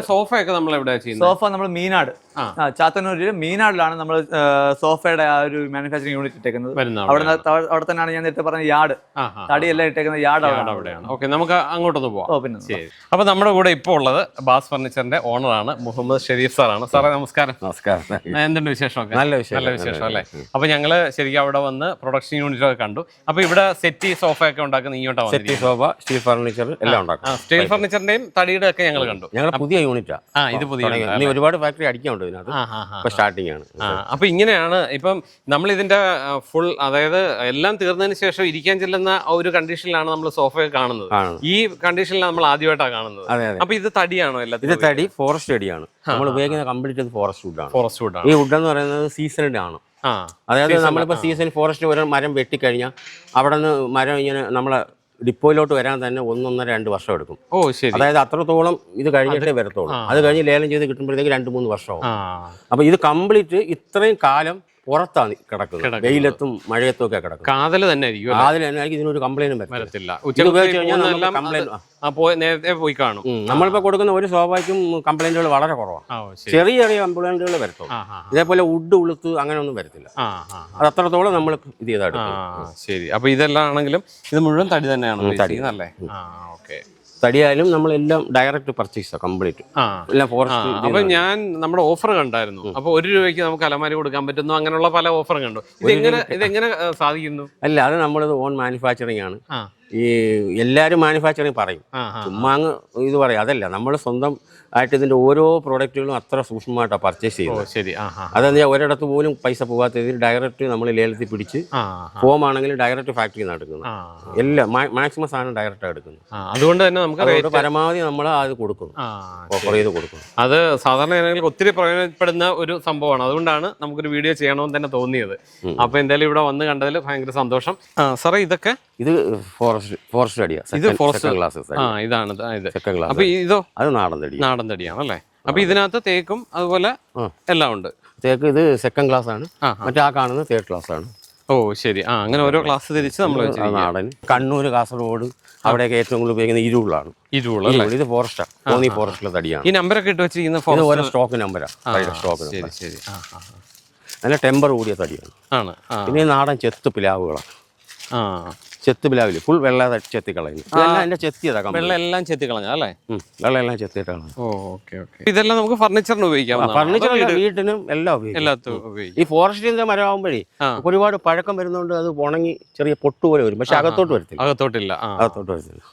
സോഫ സോഫയൊക്കെ നമ്മൾ എവിടെ സോഫ നമ്മൾ മീനാട്. ചാത്തന്നൂരിൽ മീനാടിലാണ് നമ്മൾ സോഫയുടെ ആ ഒരു മാനുഫാക്ചറിങ് യൂണിറ്റ് ഇട്ടേക്കുന്നത്. അവിടെ. അവിടെ തന്നെയാണ് ഞാൻ നേരത്തെ പറഞ്ഞ യാർഡ്. തടിയെല്ലാം ഇട്ടേക്കുന്ന യാർഡ് അവിടെ അവിടെയാണ്. ഓക്കെ നമുക്ക് അങ്ങോട്ടൊന്ന് പോവാം. പിന്നെ അപ്പൊ നമ്മുടെ കൂടെ ഇപ്പോൾ ഉള്ളത് ബാസ് ഫർണിച്ചറിന്റെ ഓണറാണ് മുഹമ്മദ് ഷെരീഫ് സാറാണ്. സാറേ നമസ്കാരം. നമസ്കാരം. എന്തുണ്ട് വിശേഷമൊക്കെ? നല്ല വിശേഷം. നല്ല വിശേഷം അല്ലേ? അപ്പൊ ഞങ്ങൾ ശരിക്കും അവിടെ വന്ന് പ്രൊഡക്ഷൻ യൂണിറ്റ് ഒക്കെ കണ്ടു. അപ്പൊ ഇവിടെ സെറ്റി സോഫ ഒക്കെ ഉണ്ടാക്കുന്ന ഇങ്ങോട്ടാ സെറ്റി സോഫ സ്റ്റീൽ ഫർണിച്ചർ എല്ലാം ഉണ്ടാക്കും. സ്റ്റീൽ ഫർണിച്ചറിന്റെയും തടിയുടെ ഒക്കെ ഞങ്ങൾ കണ്ടു. ഞങ്ങൾ പുതിയ യൂണിറ്റാ. ആ ഇത് പുതിയ ഒരുപാട് ഫാക്ടറി അടിക്കാനുണ്ട് ഇതിനകത്ത്. സ്റ്റാർട്ടിംഗ് ആണ്. അപ്പൊ ഇങ്ങനെയാണ് ഇപ്പം നമ്മൾ ഇതിന്റെ ഫുൾ അതായത് എല്ലാം തീർന്നതിന് ശേഷം ഇരിക്കാൻ ചെല്ലുന്ന ഒരു കണ്ടീഷനിലാണ് നമ്മൾ സോഫ കാണുന്നത്. ഈ കണ്ടീഷനിലാണ് നമ്മൾ ആദ്യമായിട്ടാണ് കാണുന്നത്. അപ്പൊ ഇത് തടിയാണോ എല്ലാം ഇത് തടി ഫോറസ്റ്റ് തടിയാണ്. നമ്മൾ ഉപയോഗിക്കുന്ന കംപ്ലീറ്റ് ഫോറസ്റ്റ് വുഡാണ് ഫോറസ്റ്റ് വുഡാണ് ഈ വുഡ് എന്ന് പറയുന്നത് സീസണഡ് ആണ്. അതായത് നമ്മളിപ്പോൾ സീസൺ ഫോറസ്റ്റ് ഒരു മരം വെട്ടിക്കഴിഞ്ഞാൽ അവിടെ നിന്ന് മരം ഇങ്ങനെ നമ്മളെ ഡിപ്പോയിലോട്ട് വരാൻ തന്നെ ഒന്നൊന്നര രണ്ട് വർഷം എടുക്കും. ഓ ശരി. അതായത് അത്രത്തോളം ഇത് കഴിഞ്ഞിട്ടേ വരത്തുള്ളൂ. അത് കഴിഞ്ഞ് ലേലം ചെയ്ത് കിട്ടുമ്പോഴത്തേക്ക് രണ്ട് മൂന്ന് വർഷമാവും. ആ. അപ്പൊ ഇത് കംപ്ലീറ്റ് ഇത്രയും കാലം പുറത്താണ് കിടക്കുന്നത്. വെയിലത്തും മഴയത്തും ഒക്കെ കിടക്കും കാതൽ തന്നെ ആയിരിക്കും കാതൽ തന്നെ ആയിരിക്കും ഇതിനൊരു കംപ്ലൈന്റും വരത്തില്ല. നേരത്തെ പോയി കാണും. നമ്മളിപ്പോ കൊടുക്കുന്ന ഒരു സ്വാഭാവികം കംപ്ലൈന്റുകൾ വളരെ കുറവാണ്. ചെറിയ ചെറിയ കംപ്ലൈന്റുകൾ വരത്തുള്ളൂ. ഇതേപോലെ ഉഡ് ഉളുത്ത് അങ്ങനെ ഒന്നും വരത്തില്ല. അത് അത്രത്തോളം നമ്മൾ ഇത് ആ ശരി. അപ്പൊ ഇതെല്ലാം ആണെങ്കിലും ഇത് മുഴുവൻ തടി തന്നെയാണ് തടി. നല്ലേ ഓക്കെ. തടിയായാലും നമ്മളെല്ലാം ഡയറക്റ്റ് പർച്ചേസ് കംപ്ലീറ്റ് എല്ലാം ഫോറസ്റ്റ് അപ്പൊ ഞാൻ നമ്മുടെ ഓഫർ കണ്ടായിരുന്നു. അപ്പൊ ഒരു രൂപയ്ക്ക് നമുക്ക് അലമാരി കൊടുക്കാൻ പറ്റുന്നു അങ്ങനെയുള്ള പല ഓഫറും കണ്ടു. ഇതെങ്ങനെ സാധിക്കുന്നു? അല്ല അത് നമ്മളിത് ഓൺ മാനുഫാക്ചറിങ് ആണ്. ഈ എല്ലാരും മാനുഫാക്ചറിങ് പറയും. ചുമ്മാ അങ്ങ് ഇത് പറയും. അതല്ല നമ്മൾ സ്വന്തം ആയിട്ട് ഇതിന്റെ ഓരോ പ്രോഡക്റ്റുകളും അത്ര സൂക്ഷ്മമായിട്ടാണ് പർച്ചേസ് ഓ ചെയ്യുന്നത്. ശരി. അതെന്ന് വെച്ചാൽ ഒരിടത്ത് പോലും പൈസ പോകാത്ത രീതിയിൽ ഡയറക്റ്റ് നമ്മൾ ലേലത്തിൽ പിടിച്ച് ആ ഫോം ആണെങ്കിലും ഡയറക്റ്റ് ഫാക്ടറിയിൽ നിന്ന് എടുക്കുന്നത്. എല്ലാം മാക്സിമം സാധനം ഡയറക്റ്റ് എടുക്കുന്നത്. ആ അതുകൊണ്ട് തന്നെ നമുക്ക് റേറ്റ് പരമാവധി നമ്മൾ അത് കൊടുക്കുന്നു. ആ ഓഫർ ചെയ്ത് കൊടുക്കുന്നു. അത് സാധാരണ ജനങ്ങൾക്ക് ഒത്തിരി പ്രയോജനപ്പെടുന്ന ഒരു സംഭവമാണ്. അതുകൊണ്ടാണ് നമുക്കൊരു വീഡിയോ ചെയ്യണമെന്ന് തന്നെ തോന്നിയത്. അപ്പോൾ അപ്പൊ എന്തായാലും ഇവിടെ വന്ന് കണ്ടതിൽ ഭയങ്കര സന്തോഷം. ആ സാറേ ഇതൊക്കെ? ഇത് ഫോറസ്റ്റ് ഫോറസ്റ്റ് അടിയാ. ഇത് ഫോറസ്റ്റ് ക്ലാസ് ആ ഇതാണ് ഇത്. അപ്പൊ ഇതോ? അത് നാടൻ തടി നാടൻ തടിയാണ് അല്ലേ അപ്പൊ ഇതിനകത്ത് തേക്കും അതുപോലെ. എല്ലാം ഉണ്ട്. തേക്ക് ഇത് സെക്കൻഡ് ക്ലാസ് ആണ്. മറ്റേ ആ കാണുന്നത് തേർഡ് ക്ലാസ് ആണ്. ഓ ശരി. ആ അങ്ങനെ ഓരോ ക്ലാസ് തിരിച്ച് നമ്മൾ നാടൻ. കണ്ണൂർ കാസർഗോഡ് അവിടെയൊക്കെ ഏറ്റവും കൂടുതൽ ഉപയോഗിക്കുന്ന ഇരുളാണ്. ഇരുൾ ഇത് ഫോറസ്റ്റാണ് തോന്നി ഫോറസ്റ്റിലെ തടിയാണ്. ഈ നമ്പറൊക്കെ ഇട്ട് വെച്ചിരിക്കുന്ന ഓരോ സ്റ്റോക്ക് നമ്പറാണ് സ്റ്റോക്ക് ശരി ശരി. നല്ല ടെമ്പർ കൂടിയ തടിയാണ്. ആണ് പിന്നെ നാടൻ ചെത്ത് പിലാവുകളാണ്. ആ. ചെത്ത് പിലാവിൽ. ഫുൾ വെള്ള ചെത്തി കളയുന്നു ഇതെല്ലാം എന്റെ ചെത്തിയതാ കമ്പനി. വെള്ളം എല്ലാം ചെത്തി കളഞ്ഞ അല്ലേ? വെള്ളം എല്ലാം ചെത്തിയിട്ട് കളഞ്ഞു ഓ ഓക്കെ ഓക്കെ. ഇതെല്ലാം നമുക്ക് ഫർണിച്ചറിന് ഉപയോഗിക്കാം ഫർണിച്ചർ വീട്ടിനും എല്ലാം ഉപയോഗിക്കും. എല്ലാത്തും ഉപയോഗിക്കാം. ഈ ഫോറസ്റ്റിന്റെ മരമാകുമ്പോഴേ. ഒരുപാട് പഴക്കം വരുന്നതുകൊണ്ട് അത് ഉണങ്ങി ചെറിയ പൊട്ട് പോലെ വരും. പക്ഷെ അകത്തോട്ട് വരത്തില്ല. അകത്തോട്ടില്ല അകത്തോട്ട് വരത്തില്ല.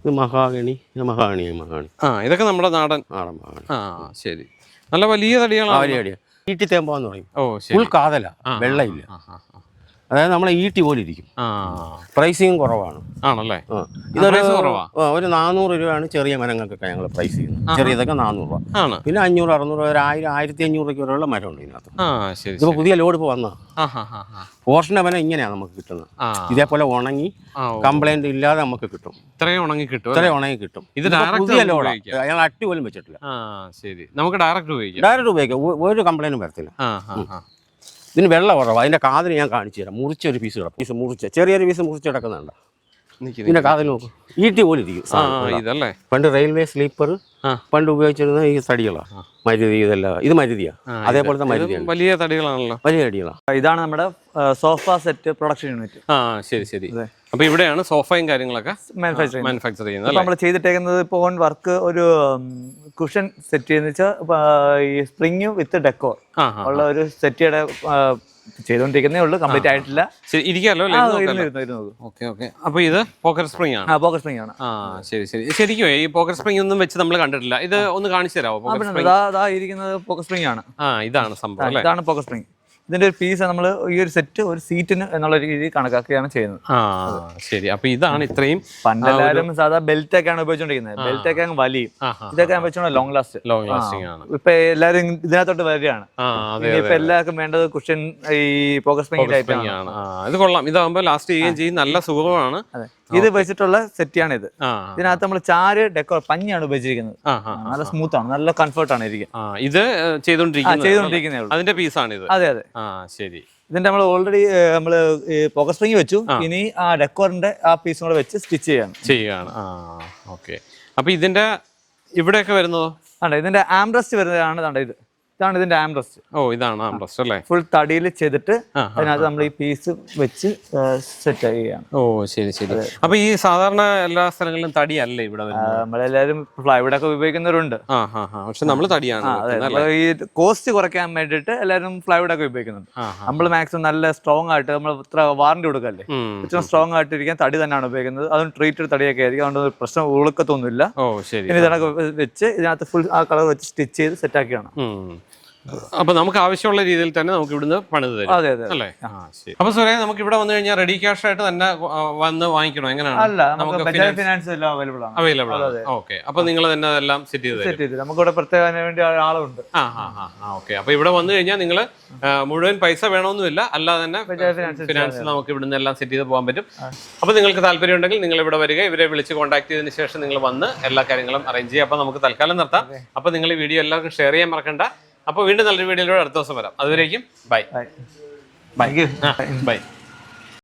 ഇത് മഹാഗണി മഹാഗണി മഹാഗണി. ആ ഇതൊക്കെ നമ്മുടെ നാടൻ നാടൻ മഹാഗണി. ആ ശരി. നല്ല വലിയ തടികളാണ്. വലിയ തടിയാണ് ഈട്ടി തേമ്പാന്ന് പറയും. ഓ ശരി. ഫുൾ കാതല വെള്ളമില്ല. അതായത് നമ്മളെ ഈട്ടി പോലെ ഇരിക്കും. പ്രൈസിങ് കുറവാണ്. ആണല്ലേ. ഇതൊരു ഒരു നാനൂറ് രൂപയാണ് ചെറിയ മരങ്ങൾക്കൊക്കെ ഞങ്ങൾ പ്രൈസ് ചെയ്യുന്നത്. ചെറിയതൊക്കെ നാനൂറ് രൂപ. പിന്നെ അഞ്ഞൂറ് അറുന്നൂറ് ഒരു ആയിരം ആയിരത്തി അഞ്ഞൂറ് രൂപയ്ക്ക് വരെയുള്ള മരമുണ്ട് ഇതിനകത്ത്. ഇതിപ്പോൾ പുതിയ ലോഡ് ഇപ്പോൾ വന്ന പോർഷന്റെ മരം ഇങ്ങനെയാണ് നമുക്ക് കിട്ടുന്നത്. ഇതേപോലെ ഉണങ്ങി കംപ്ലൈന്റ് ഇല്ലാതെ നമുക്ക് കിട്ടും. ഇത്രയും ഉണങ്ങി കിട്ടും ഇത്രയും ഉണങ്ങി കിട്ടും. ഇത് ഇതിപ്പോ പുതിയ ലോഡാണ് ഞങ്ങൾ അട്ടി പോലും വെച്ചിട്ടില്ല. ശരി. നമുക്ക് ഡയറക്റ്റ് ഉപയോഗിക്കാം. ഡയറക്റ്റ് ഉപയോഗിക്കാം. ഒരു കംപ്ലൈന്റും വരത്തില്ല. ഇതിന് വെള്ളം കുറവാണ് അതിന്റെ കാതിന് ഞാൻ കാണിച്ചു തരാം. മുറിച്ച ഒരു പീസ് കിടക്കും പീസ് മുറിച്ച ചെറിയൊരു പീസ് മുറിച്ച് കിടക്കുന്നുണ്ട്. നിക്ക് ഇതിന്റെ കാതിൽ നോക്കും. ഈട്ടി പോലെ ഇരിക്കും. ആ ഇതല്ലേ? പണ്ട് റെയിൽവേ സ്ലീപ്പർ പണ്ട് ഉപയോഗിച്ചിരുന്ന ഈ തടികളാണ് മരുതി ഇതെല്ലാം. ഇത് മരുതിയാ. അതേപോലത്തെ മരുതിയാണ്. വലിയ തടികളാണല്ലോ. വലിയ തടികളാണ് ഇതാണ് നമ്മുടെ സോഫ സെറ്റ് പ്രൊഡക്ഷൻ യൂണിറ്റ്. ആ ശരി ശരി. അപ്പൊ ഇവിടെയാണ് സോഫയും കാര്യങ്ങളൊക്കെ മാനുഫാക്ചർ മാനുഫാക്ചർ ചെയ്യുന്നത്. നമ്മൾ ചെയ്തിട്ടേക്കുന്നത് ഇപ്പോൾ ഓൺ വർക്ക് ഒരു കുഷൻ സെറ്റ് ചെയ്യുന്ന വെച്ചാൽ ഈ സ്പ്രിങ് വിത്ത് ഡെക്കോർ ഉള്ള ഒരു സെറ്റിയുടെ ചെയ്തോണ്ടിരിക്കുന്നേ ഉള്ളൂ. കംപ്ലീറ്റ് ആയിട്ടില്ല. ഇരിക്കാമല്ലോ ഓക്കെ ഓക്കെ. അപ്പൊ ഇത് പോക്കറ്റ് സ്പ്രിംഗ് ആണ്. പോക്കറ്റ് സ്പ്രിങ് ആണ്. ആ ശരി ശരി. ശരിക്കും ഈ പോക്കറ്റ് സ്പ്രിംഗ് ഒന്നും വെച്ച് നമ്മൾ കണ്ടിട്ടില്ല. ഇത് ഒന്ന് കാണിച്ചു തരാമോ പോക്കറ്റ് സ്പ്രിംഗ് ഇരിക്കുന്നത് പോക്കറ്റ് സ്പ്രിങ് ആണ്. ആ ഇതാണ് സംഭവം ഇതാണ് പോക്കറ്റ് സ്പ്രിങ് ഇതിന്റെ ഒരു ഫീസ് നമ്മൾ ഈ ഒരു സെറ്റ് ഒരു സീറ്റിന് എന്നുള്ള രീതിയിൽ കണക്കാക്കുകയാണ് ചെയ്യുന്നത്. ആ ശരി. അപ്പൊ ഇതാണ് ഇത്രയും പണ്ടെല്ലാവരും സാധാ ബെൽറ്റ് ഒക്കെയാണ് ഉപയോഗിച്ചുകൊണ്ടിരിക്കുന്നത് ബെൽറ്റ് ഒക്കെ അങ്ങ് വലിയും. ഇതൊക്കെ വെച്ചോണ്ട് ലോങ് ലാസ്റ്റ് ലോങ് ലാസ്റ്റിംഗ് ആണ്. ഇപ്പൊ എല്ലാവരും ഇതിനകത്തോട്ട് വരികയാണ്. ഇപ്പൊ എല്ലാവർക്കും വേണ്ടത് കുഷൻ ഈ പോക്കസ് ടൈപ്പ് ആണ്. ഇത് കൊള്ളാം. ഇതാകുമ്പോൾ ലാസ്റ്റ് ചെയ്യുകയും ചെയ്യും. നല്ല സുഖമാണ്. ഇത് വെച്ചിട്ടുള്ള സെറ്റിയാണ് ഇത്. ഇതിനകത്ത് നമ്മൾ ചാര് ഡെക്കോർ പഞ്ഞാണ് ഉപയോഗിച്ചിരിക്കുന്നത്. നല്ല സ്മൂത്ത് ആണ്. നല്ല കംഫർട്ട് ആണ് ഇരിക്കുന്നത് ഇത് ചെയ്തോണ്ടിരിക്കുന്നത്. അതിന്റെ പീസാണ് ഇത്. അതെ അതെ. ആ ശരി. ഇതിന്റെ നമ്മൾ ഓൾറെഡി നമ്മൾ പോക്കർ സ്പ്രിങ് വെച്ചു. ഇനി ആ ഡെക്കോറിന്റെ ആ പീസും കൂടെ വെച്ച് സ്റ്റിച്ച് ചെയ്യാണ്. ചെയ്യുകയാണ് ആ ഓക്കെ അപ്പൊ ഇതിന്റെ ഇവിടെയൊക്കെ വരുന്നതോ? ആണ് ഇതിന്റെ ആംബ്രസ്റ്റ് വരുന്നതാണ് ഇത്. ഇതാണ് ഇതിന്റെ ആംബ്രസ്റ്റ് ഓ ഇതാണ് ആംബ്രസ്റ്റ് അല്ലേ? ഫുൾ തടിയിൽ ചെയ്തിട്ട് അതിനകത്ത് നമ്മൾ ഈ പീസ് വെച്ച് സെറ്റ് ചെയ്യുകയാണ്. ഓ ശരി ശരി. അപ്പൊ ഈ സാധാരണ എല്ലാ സ്ഥലങ്ങളിലും തടിയല്ലേ ഇവിടെ നമ്മളെല്ലാവരും ഫ്ലൈവുഡ് ഒക്കെ ഉപയോഗിക്കുന്നവരുണ്ട് പക്ഷെ നമ്മൾ തടിയാണ് ഈ കോസ്റ്റ് കുറയ്ക്കാൻ വേണ്ടിയിട്ട് എല്ലാവരും ഫ്ലൈവുഡ് ഒക്കെ ഉപയോഗിക്കുന്നുണ്ട് നമ്മൾ മാക്സിമം നല്ല സ്ട്രോങ് ആയിട്ട് നമ്മൾ ഇത്ര വാറണ്ടി കൊടുക്കല്ലേ. ഏറ്റവും സ്ട്രോങ് ആയിട്ട് ഇരിക്കാൻ തടി തന്നെയാണ് ഉപയോഗിക്കുന്നത്. അതും ട്രീറ്റഡ് തടിയൊക്കെ ആയിരിക്കും. അതുകൊണ്ട് പ്രശ്നം ഉളുക്കത്തൊന്നുമില്ല ഓ ശരി. ഇനി ഇതിനൊക്കെ വെച്ച് ഇതിനകത്ത് ഫുൾ ആ കളർ വെച്ച് സ്റ്റിച്ച് ചെയ്ത് സെറ്റ് ആക്കിയാണ്. അപ്പൊ നമുക്ക് ആവശ്യമുള്ള രീതിയിൽ തന്നെ നമുക്ക് ഇവിടുന്ന് പണിത് തരും. അതെ അതെ അല്ലേ? അപ്പൊ സുരേ നമുക്ക് ഇവിടെ വന്നു കഴിഞ്ഞാൽ റെഡി ക്യാഷ് ആയിട്ട് തന്നെ വന്ന് വാങ്ങിക്കണോ? എങ്ങനെയാണ്? അല്ല നമുക്ക് ഫിനാൻസ് എല്ലാം അവൈലബിൾ ആണ്. അവൈലബിൾ ആണ്. ഓക്കെ അപ്പൊ നിങ്ങൾ തന്നെ അതെല്ലാം സെറ്റ് ചെയ്ത് സെറ്റ് ചെയ്ത് നമുക്ക് ഇവിടെ പ്രത്യേക വേണ്ടി ആളുണ്ട്. ആ ആ ഓക്കെ അപ്പൊ ഇവിടെ വന്നു കഴിഞ്ഞാൽ നിങ്ങൾ മുഴുവൻ പൈസ വേണമെന്നില്ല അല്ലാതെ തന്നെ ഫിനാൻസ് ഫിനാൻസ് നമുക്ക് ഇവിടുന്ന് എല്ലാം സെറ്റ് ചെയ്ത് പോകാൻ പറ്റും. അപ്പൊ നിങ്ങൾക്ക് താല്പര്യം ഉണ്ടെങ്കിൽ നിങ്ങൾ ഇവിടെ വരിക. ഇവരെ വിളിച്ച് കോൺടാക്ട് ചെയ്തതിന് ശേഷം നിങ്ങൾ വന്ന് എല്ലാ കാര്യങ്ങളും അറേഞ്ച് ചെയ്യുക. അപ്പൊ നമുക്ക് തൽക്കാലം നിർത്താം. അപ്പൊ നിങ്ങൾ ഈ വീഡിയോ എല്ലാവർക്കും ഷെയർ ചെയ്യാൻ മറക്കണ്ട. അപ്പൊ വീണ്ടും നല്ലൊരു വീഡിയോയിലൂടെ അടുത്ത ദിവസം വരാം. അതുവരേക്കും ബൈ. Bye bye.